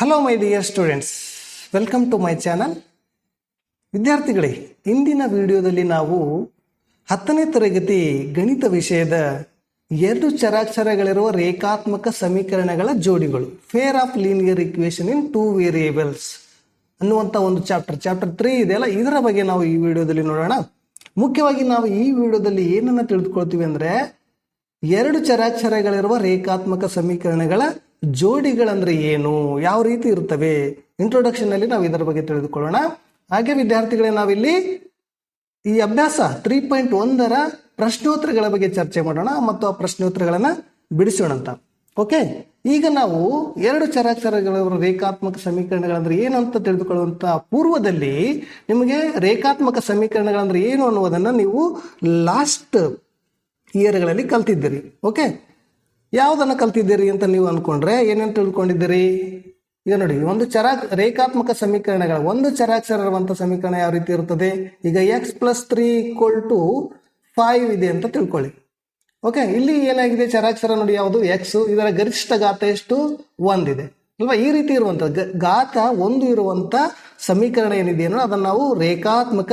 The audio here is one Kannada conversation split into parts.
Hello my dear students welcome to my channel ವಿದ್ಯಾರ್ಥಿಗಳೇ, ಇಂದಿನ ವಿಡಿಯೋದಲ್ಲಿ ನಾವು ಹತ್ತನೇ ತರಗತಿ ಗಣಿತ ವಿಷಯದ ಎರಡು ಚರಾಕ್ಷರಗಳಿರುವ ರೇಖಾತ್ಮಕ ಸಮೀಕರಣಗಳ ಜೋಡಿಗಳು pair of linear equation in two variables ಅನ್ನುವಂಥ ಒಂದು ಚಾಪ್ಟರ್ ಚಾಪ್ಟರ್ ತ್ರೀ ಇದೆಯಲ್ಲ ಇದರ ಬಗ್ಗೆ ನಾವು ಈ ವಿಡಿಯೋದಲ್ಲಿ ನೋಡೋಣ. ಮುಖ್ಯವಾಗಿ ನಾವು ಈ ವಿಡಿಯೋದಲ್ಲಿ ಏನನ್ನು ತಿಳಿದುಕೊಳ್ತೀವಿ ಅಂದರೆ ಎರಡು ಚರಾಕ್ಷರಗಳಿರುವ ರೇಖಾತ್ಮಕ ಸಮೀಕರಣಗಳ ಜೋಡಿಗಳಂದ್ರೆ ಏನು? ಯಾವ ರೀತಿ ಇರ್ತವೆ? ಇಂಟ್ರೊಡಕ್ಷನ್ ಅಲ್ಲಿ ನಾವು ಇದರ ಬಗ್ಗೆ ತಿಳಿದುಕೊಳ್ಳೋಣ. ಹಾಗೆ ವಿದ್ಯಾರ್ಥಿಗಳೇ, ನಾವಿಲ್ಲಿ ಈ ಅಭ್ಯಾಸ ತ್ರೀ ಪಾಯಿಂಟ್ ಒಂದರ ಪ್ರಶ್ನೋತ್ತರಗಳ ಬಗ್ಗೆ ಚರ್ಚೆ ಮಾಡೋಣ ಮತ್ತು ಆ ಪ್ರಶ್ನೋತ್ತರಗಳನ್ನ ಬಿಡಿಸೋಣ ಅಂತ. ಓಕೆ ಈಗ ನಾವು ಎರಡು ಚರಾಚರಗಳ ರೇಖಾತ್ಮಕ ಸಮೀಕರಣಗಳಂದ್ರೆ ಏನು ಅಂತ ತಿಳಿದುಕೊಳ್ಳುವಂತ ಪೂರ್ವದಲ್ಲಿ ನಿಮಗೆ ರೇಖಾತ್ಮಕ ಸಮೀಕರಣಗಳಂದ್ರೆ ಏನು ಅನ್ನುವುದನ್ನ ನೀವು ಲಾಸ್ಟ್ ಇಯರ್ಗಳಲ್ಲಿ ಕಲ್ತಿದ್ದೀರಿ. ಓಕೆ ಯಾವುದನ್ನು ಕಲ್ತಿದ್ದೀರಿ ಅಂತ ನೀವು ಅನ್ಕೊಂಡ್ರೆ ಏನೇನು ತಿಳ್ಕೊಂಡಿದ್ದೀರಿ? ಈಗ ನೋಡಿ, ಒಂದು ಚರಾ ರೇಖಾತ್ಮಕ ಸಮೀಕರಣಗಳ, ಒಂದು ಚರಾಕ್ಷರ ಇರುವಂತ ಸಮೀಕರಣ ಯಾವ ರೀತಿ ಇರುತ್ತದೆ? ಈಗ x plus three equal to five ಇದೆ ಅಂತ ತಿಳ್ಕೊಳ್ಳಿ. ಓಕೆ ಇಲ್ಲಿ ಏನಾಗಿದೆ ಚರಾಕ್ಷರ ನೋಡಿ ಯಾವುದು? ಎಕ್ಸ್ ಇದರ ಗರಿಷ್ಠ ಗಾತ ಎಷ್ಟು? ಒಂದಿದೆ ಅಲ್ವಾ? ಈ ರೀತಿ ಇರುವಂತ ಗಾತ ಒಂದು ಇರುವಂತ ಸಮೀಕರಣ ಏನಿದೆಯೋ ಅದನ್ನ ನಾವು ರೇಖಾತ್ಮಕ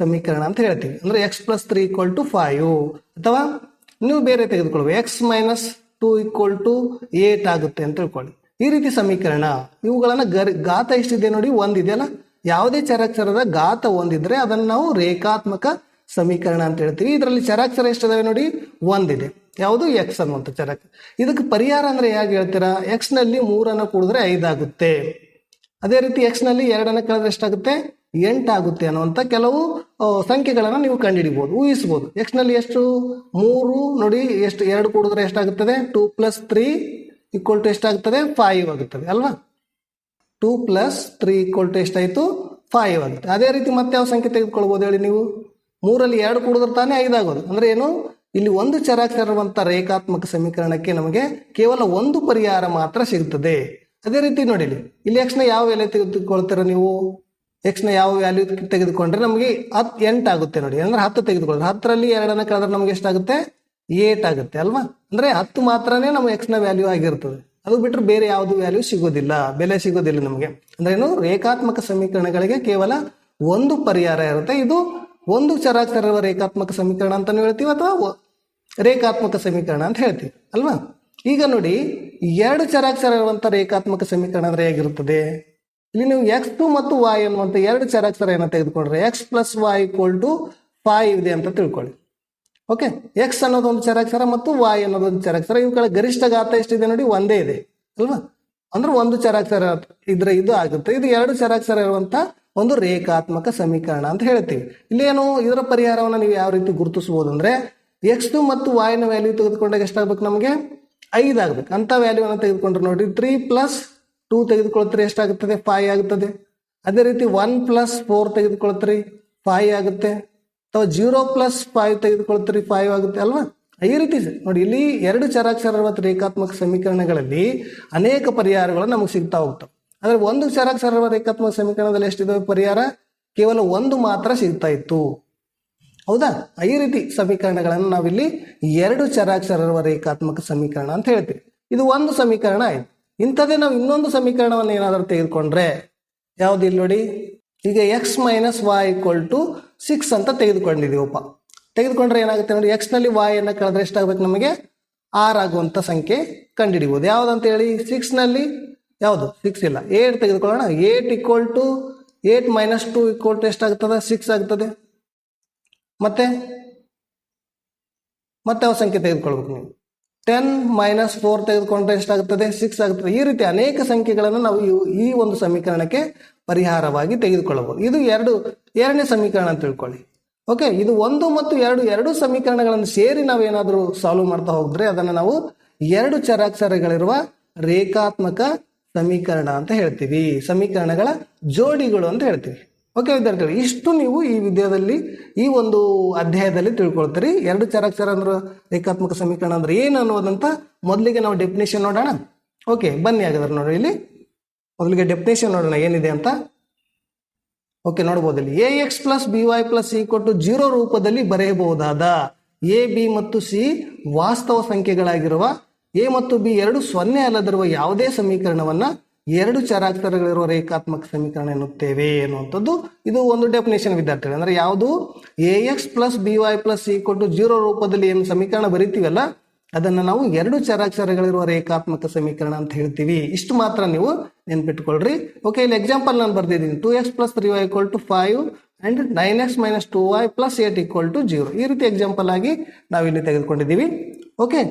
ಸಮೀಕರಣ ಅಂತ ಹೇಳ್ತೀವಿ. ಅಂದ್ರೆ x plus three equal to five ಅಥವಾ ನೀವು ಬೇರೆ ತೆಗೆದುಕೊಳ್ಬೇಕು x minus two equal to eight ಆಗುತ್ತೆ ಅಂತ ತಿಳ್ಕೊಳ್ಳಿ. ಈ ರೀತಿ ಸಮೀಕರಣ, ಇವುಗಳನ್ನು ಗರಿ ಗಾತ ಎಷ್ಟಿದೆ ನೋಡಿ, ಒಂದಿದೆಯಲ್ಲ? ಯಾವುದೇ ಚರಾಕ್ಷರದ ಗಾತ ಒಂದಿದ್ರೆ ಅದನ್ನು ನಾವು ರೇಖಾತ್ಮಕ ಸಮೀಕರಣ ಅಂತ ಹೇಳ್ತೀವಿ. ಇದರಲ್ಲಿ ಚರಾಕ್ಷರ ಎಷ್ಟಿದೆ ನೋಡಿ, ಒಂದಿದೆ. ಯಾವುದು? ಎಕ್ಸ್ ಅನ್ನುವಂಥ ಚರಾಕ್ಷರ ಇದಕ್ಕೆ ಪರಿಹಾರ ಅಂದ್ರೆ ಹೇಗೆ ಹೇಳ್ತೀರಾ? ಎಕ್ಸ್ನಲ್ಲಿ ಮೂರನ್ನು ಕೂಡಿದ್ರೆ ಐದಾಗುತ್ತೆ. ಅದೇ ರೀತಿ ಎಕ್ಸ್ನಲ್ಲಿ ನಲ್ಲಿ ಎರಡನ್ನ ಕಳೆದ್ರೆ ಎಷ್ಟಾಗುತ್ತೆ? ಎಂಟಾಗುತ್ತೆ ಅನ್ನುವಂಥ ಕೆಲವು ಸಂಖ್ಯೆಗಳನ್ನು ನೀವು ಕಂಡುಹಿಡಿಬೋದು ಊಹಿಸ್ಬೋದು ಎಕ್ಸ್ನಲ್ಲಿ ಎಷ್ಟು? ಮೂರು ನೋಡಿ, ಎಷ್ಟು, ಎರಡು ಕೂಡಿದ್ರೆ ಎಷ್ಟಾಗುತ್ತದೆ? Two plus three equal to ಎಷ್ಟಾಗುತ್ತದೆ? Five ಆಗುತ್ತದೆ, ಅಲ್ವಾ? Two plus three equal to ಎಷ್ಟಾಯಿತು? ಫೈವ್ ಆಗುತ್ತೆ. ಅದೇ ರೀತಿ ಮತ್ತೆ ಯಾವ ಸಂಖ್ಯೆ ತೆಗೆದುಕೊಳ್ಬೋದು ಹೇಳಿ ನೀವು? ಮೂರಲ್ಲಿ ಎರಡು ಕೂಡಿದ್ರೆ ತಾನೇ ಐದಾಗೋದು ಅಂದ್ರೆ ಏನು? ಇಲ್ಲಿ ಒಂದು ಚರಾಚರವಂಥ ರೇಖಾತ್ಮಕ ಸಮೀಕರಣಕ್ಕೆ ನಮಗೆ ಕೇವಲ ಒಂದು ಪರಿಹಾರ ಮಾತ್ರ ಸಿಗುತ್ತದೆ ಅದೇ ರೀತಿ ನೋಡಿ ಇಲ್ಲಿ ಇಲ್ಲಿ ಎಕ್ಸ್ ಯಾವ ಎಲೆ ತೆಗೆದುಕೊಳ್ತೀರ ನೀವು? ಎಕ್ಸ್ನ ಯಾವ ವ್ಯಾಲ್ಯೂ ತೆಗೆದುಕೊಂಡ್ರೆ ನಮಗೆ ಹತ್ತು ಎಂಟು ಆಗುತ್ತೆ ನೋಡಿ. ಅಂದ್ರೆ ಹತ್ತು ತೆಗೆದುಕೊಳ್ಳೋದು ಹತ್ತರಲ್ಲಿ ಎರಡನ್ನ ಕಳೆದ್ರೆ ನಮ್ಗೆ ಎಷ್ಟಾಗುತ್ತೆ? ಏಟ್ ಆಗುತ್ತೆ ಅಲ್ವಾ? ಅಂದ್ರೆ ಹತ್ತು ಮಾತ್ರನೇ ನಮ್ಮ ಎಕ್ಸ್ನ ವ್ಯಾಲ್ಯೂ ಆಗಿರ್ತದೆ. ಅದು ಬಿಟ್ಟರೆ ಬೇರೆ ಯಾವುದು ವ್ಯಾಲ್ಯೂ ಸಿಗೋದಿಲ್ಲ. ಬೆಲೆ ಸಿಗೋದಿಲ್ಲ ನಮಗೆ. ಅಂದ್ರೆ ಏನು? ರೇಖಾತ್ಮಕ ಸಮೀಕರಣಗಳಿಗೆ ಕೇವಲ ಒಂದು ಪರಿಹಾರ ಇರುತ್ತೆ. ಇದು ಒಂದು ಚರಾಕ್ಷರ ರೇಖಾತ್ಮಕ ಸಮೀಕರಣ ಅಂತಾನು ಹೇಳ್ತೀವಿ ಅಥವಾ ರೇಖಾತ್ಮಕ ಸಮೀಕರಣ ಅಂತ ಹೇಳ್ತೀವಿ. ಅಲ್ವಾ? ಈಗ ನೋಡಿ, ಎರಡು ಚರಾಕ್ಷರ ಇರುವಂತ ರೇಖಾತ್ಮಕ ಸಮೀಕರಣ ಅಂದ್ರೆ ಹೇಗಿರುತ್ತದೆ? ಇಲ್ಲಿ ನೀವು ಎಕ್ಸ್ ಟು ಮತ್ತು ವಾಯ್ ಅನ್ನುವಂಥ ಎರಡು ಚರಾಚರ ಏನ ತೆಗೆದುಕೊಂಡ್ರೆ x plus y equal to five ಇದೆ ಅಂತ ತಿಳ್ಕೊಳ್ಳಿ. ಓಕೆ ಎಕ್ಸ್ ಅನ್ನೋದೊಂದು ಚರಾಕ್ಷರ ಮತ್ತು ವಾಯ್ ಅನ್ನೋದೊಂದು ಚರಾಕ್ಷರ ಇವುಗಳ ಗರಿಷ್ಠ ಗಾತ ಎಷ್ಟಿದೆ ನೋಡಿ ಒಂದೇ ಇದೆ. ಅಲ್ವಾ? ಅಂದ್ರೆ ಒಂದು ಚರಾಕ್ಷರ ಇದ್ರೆ ಇದು ಆಗುತ್ತೆ. ಇದು ಎರಡು ಚರಾಕ್ಷರ ಇರುವಂತ ಒಂದು ರೇಖಾತ್ಮಕ ಸಮೀಕರಣ ಅಂತ ಹೇಳ್ತೀವಿ. ಇಲ್ಲೇನು ಇದರ ಪರಿಹಾರವನ್ನು ನೀವು ಯಾವ ರೀತಿ ಗುರುತಿಸಬಹುದು ಅಂದ್ರೆ ಎಕ್ಸ್ ಟು ಮತ್ತು ವಾಯ್ನ ವ್ಯಾಲ್ಯೂ ತೆಗೆದುಕೊಂಡಾಗ ಎಷ್ಟಾಗ್ಬೇಕು ನಮಗೆ? ಐದು ಆಗ್ಬೇಕು. ಅಂತ ವ್ಯಾಲ್ಯೂವನ್ನು ತೆಗೆದುಕೊಂಡ್ರೆ ನೋಡಿ ತ್ರೀ ಪ್ಲಸ್ ಟೂ ತೆಗೆದುಕೊಳ್ತೀರಿ ಎಷ್ಟಾಗುತ್ತದೆ ಫೈವ್ ಆಗುತ್ತದೆ. ಅದೇ ರೀತಿ ಒನ್ ಪ್ಲಸ್ ಫೋರ್ ತೆಗೆದುಕೊಳ್ತೀರಿ ಫೈವ್ ಆಗುತ್ತೆ. ಅಥವಾ ಜೀರೋ ಪ್ಲಸ್ ಫೈವ್ ತೆಗೆದುಕೊಳ್ತೀರಿ ಫೈವ್ ಆಗುತ್ತೆ, ಅಲ್ವಾ? ಈ ರೀತಿ ನೋಡಿ, ಇಲ್ಲಿ ಎರಡು ಚರಾಕ್ಷರ ಮತ್ತು ರೇಖಾತ್ಮಕ ಸಮೀಕರಣಗಳಲ್ಲಿ ಅನೇಕ ಪರಿಹಾರಗಳು ನಮಗೆ ಸಿಗ್ತಾ ಹೋಗ್ತವೆ. ಆದರೆ ಒಂದು ಚರಾಕ್ಷರ ರೇಖಾತ್ಮಕ ಸಮೀಕರಣದಲ್ಲಿ ಎಷ್ಟಿದಾವೆ ಪರಿಹಾರ? ಕೇವಲ ಒಂದು ಮಾತ್ರ ಸಿಗ್ತಾ ಇತ್ತು. ಹೌದಾ? ಈ ರೀತಿ ಸಮೀಕರಣಗಳನ್ನು ನಾವಿಲ್ಲಿ ಎರಡು ಚರಾಕ್ಷರ ರೇಖಾತ್ಮಕ ಸಮೀಕರಣ ಅಂತ ಹೇಳ್ತೀವಿ. ಇದು ಒಂದು ಸಮೀಕರಣ ಆಯ್ತು. ಇಂಥದ್ದೇ ನಾವು ಇನ್ನೊಂದು ಸಮೀಕರಣವನ್ನು ಏನಾದರೂ ತೆಗೆದುಕೊಂಡ್ರೆ ಯಾವುದಿಲ್ಲ ನೋಡಿ? ಈಗ x minus y equal to six ಅಂತ ತೆಗೆದುಕೊಂಡಿದೀವಪ್ಪ ತೆಗೆದುಕೊಂಡ್ರೆ ಏನಾಗುತ್ತೆ ನೋಡಿ? ಎಕ್ಸ್ನಲ್ಲಿ ಅನ್ನ ಕಳೆದ್ರೆ ಎಷ್ಟಾಗಬೇಕು ನಮಗೆ? ಆರ್ ಆಗುವಂತ ಸಂಖ್ಯೆ ಕಂಡುಹಿಡಿಬಹುದು ಯಾವುದಂತ ಹೇಳಿ ಸಿಕ್ಸ್ನಲ್ಲಿ? ಯಾವುದು? ಸಿಕ್ಸ್ ಇಲ್ಲ. ಏಟ್ ತೆಗೆದುಕೊಳ್ಳೋಣ. Eight equal to eight minus two equal to ಎಷ್ಟಾಗ್ತದೆ? ಸಿಕ್ಸ್ ಆಗ್ತದೆ. ಮತ್ತೆ? ಮತ್ತೆ ಯಾವ ಸಂಖ್ಯೆ ತೆಗೆದುಕೊಳ್ಬೇಕು ನೀವು? ಟೆನ್ ಮೈನಸ್ ಫೋರ್ ತೆಗೆದುಕೊಂಡ್ರೆ ಎಷ್ಟಾಗುತ್ತದೆ ಸಿಕ್ಸ್ ಆಗುತ್ತದೆ ಈ ರೀತಿ ಅನೇಕ ಸಂಖ್ಯೆಗಳನ್ನು ನಾವು ಈ ಒಂದು ಸಮೀಕರಣಕ್ಕೆ ಪರಿಹಾರವಾಗಿ ತೆಗೆದುಕೊಳ್ಳಬಹುದು. ಇದು ಎರಡು, ಎರಡನೇ ಸಮೀಕರಣ ಅಂತ ತಿಳ್ಕೊಳ್ಳಿ. ಓಕೆ ಇದು ಒಂದು ಮತ್ತು ಎರಡು ಎರಡು ಸಮೀಕರಣಗಳನ್ನು ಸೇರಿ ನಾವೇನಾದರೂ ಸಾಲ್ವ್ ಮಾಡ್ತಾ ಹೋಗಿದ್ರೆ ಅದನ್ನು ನಾವು ಎರಡು ಚರಾಕ್ಷರಗಳಿರುವ ರೇಖಾತ್ಮಕ ಸಮೀಕರಣ ಅಂತ ಹೇಳ್ತೀವಿ. ಸಮೀಕರಣಗಳ ಜೋಡಿಗಳು ಅಂತ ಹೇಳ್ತೀವಿ. ಓಕೆ, ವಿದ್ಯಾರ್ಥಿಗಳು, ಇಷ್ಟು ನೀವು ಈ ವಿದ್ಯಾದಲ್ಲಿ, ಈ ಒಂದು ಅಧ್ಯಾಯದಲ್ಲಿ ತಿಳ್ಕೊಳ್ತೀರಿ. ಎರಡು ಚರಾಕ್ಷರ ಅಂದ್ರೆ ರೇಖಾತ್ಮಕ ಸಮೀಕರಣ ಅಂದ್ರೆ ಏನು ಅನ್ನೋದಂತ ಮೊದಲಿಗೆ ನಾವು ಡೆಫಿನೇಷನ್ ನೋಡೋಣ. ಓಕೆ, ಬನ್ನಿ ಹಾಗಾದ್ರೆ ನೋಡಿ ಇಲ್ಲಿ. ಮೊದಲಿಗೆ ಡೆಫಿನೇಷನ್ ನೋಡೋಣ, ಏನಿದೆ ಅಂತ. ಓಕೆ, ನೋಡ್ಬೋದು ಇಲ್ಲಿ. A x plus b y plus c ಕೊಟ್ಟು ಜೀರೋ ರೂಪದಲ್ಲಿ ಬರೆಯಬಹುದಾದ ಎ ಬಿ ಮತ್ತು ಸಿ ವಾಸ್ತವ ಸಂಖ್ಯೆಗಳಾಗಿರುವ ಎ ಮತ್ತು ಬಿ ಎರಡು ಸೊನ್ನೆ ಅಲ್ಲದಿರುವ ಯಾವುದೇ ಸಮೀಕರಣವನ್ನ ಎರಡು ಚರಾಕ್ಷರಗಳಿರುವ ರೇಖಾತ್ಮಕ ಸಮೀಕರಣ ಎನ್ನುತ್ತೇವೆ ಎನ್ನುವಂಥದ್ದು. ಇದು ಒಂದು ಡೆಫಿನೇಷನ್ ವಿದ್ಯಾರ್ಥಿಗಳು. ಅಂದ್ರೆ ಯಾವುದು? A x plus b y plus equal to zero ರೂಪದಲ್ಲಿ ಏನು ಸಮೀಕರಣ ಬರಿತೀವಲ್ಲ, ಅದನ್ನು ನಾವು ಎರಡು ಚರಾಕ್ಷರಗಳಿರುವ ರೇಖಾತ್ಮಕ ಸಮೀಕರಣ ಅಂತ ಹೇಳ್ತೀವಿ. ಇಷ್ಟು ಮಾತ್ರ ನೀವು ನೆನ್ಪಿಟ್ಕೊಳ್ರಿ. ಓಕೆ ಇಲ್ಲಿ ಎಕ್ಸಾಂಪಲ್ ನಾನು ಬರ್ದಿದ್ದೀನಿ. Two x plus three y equal to five and nine x minus two y plus eight equal to zero ಈ ರೀತಿ ಎಕ್ಸಾಂಪಲ್ ಆಗಿ ನಾವು ಇಲ್ಲಿ ತೆಗೆದುಕೊಂಡಿದ್ದೀವಿ. ಓಕೆ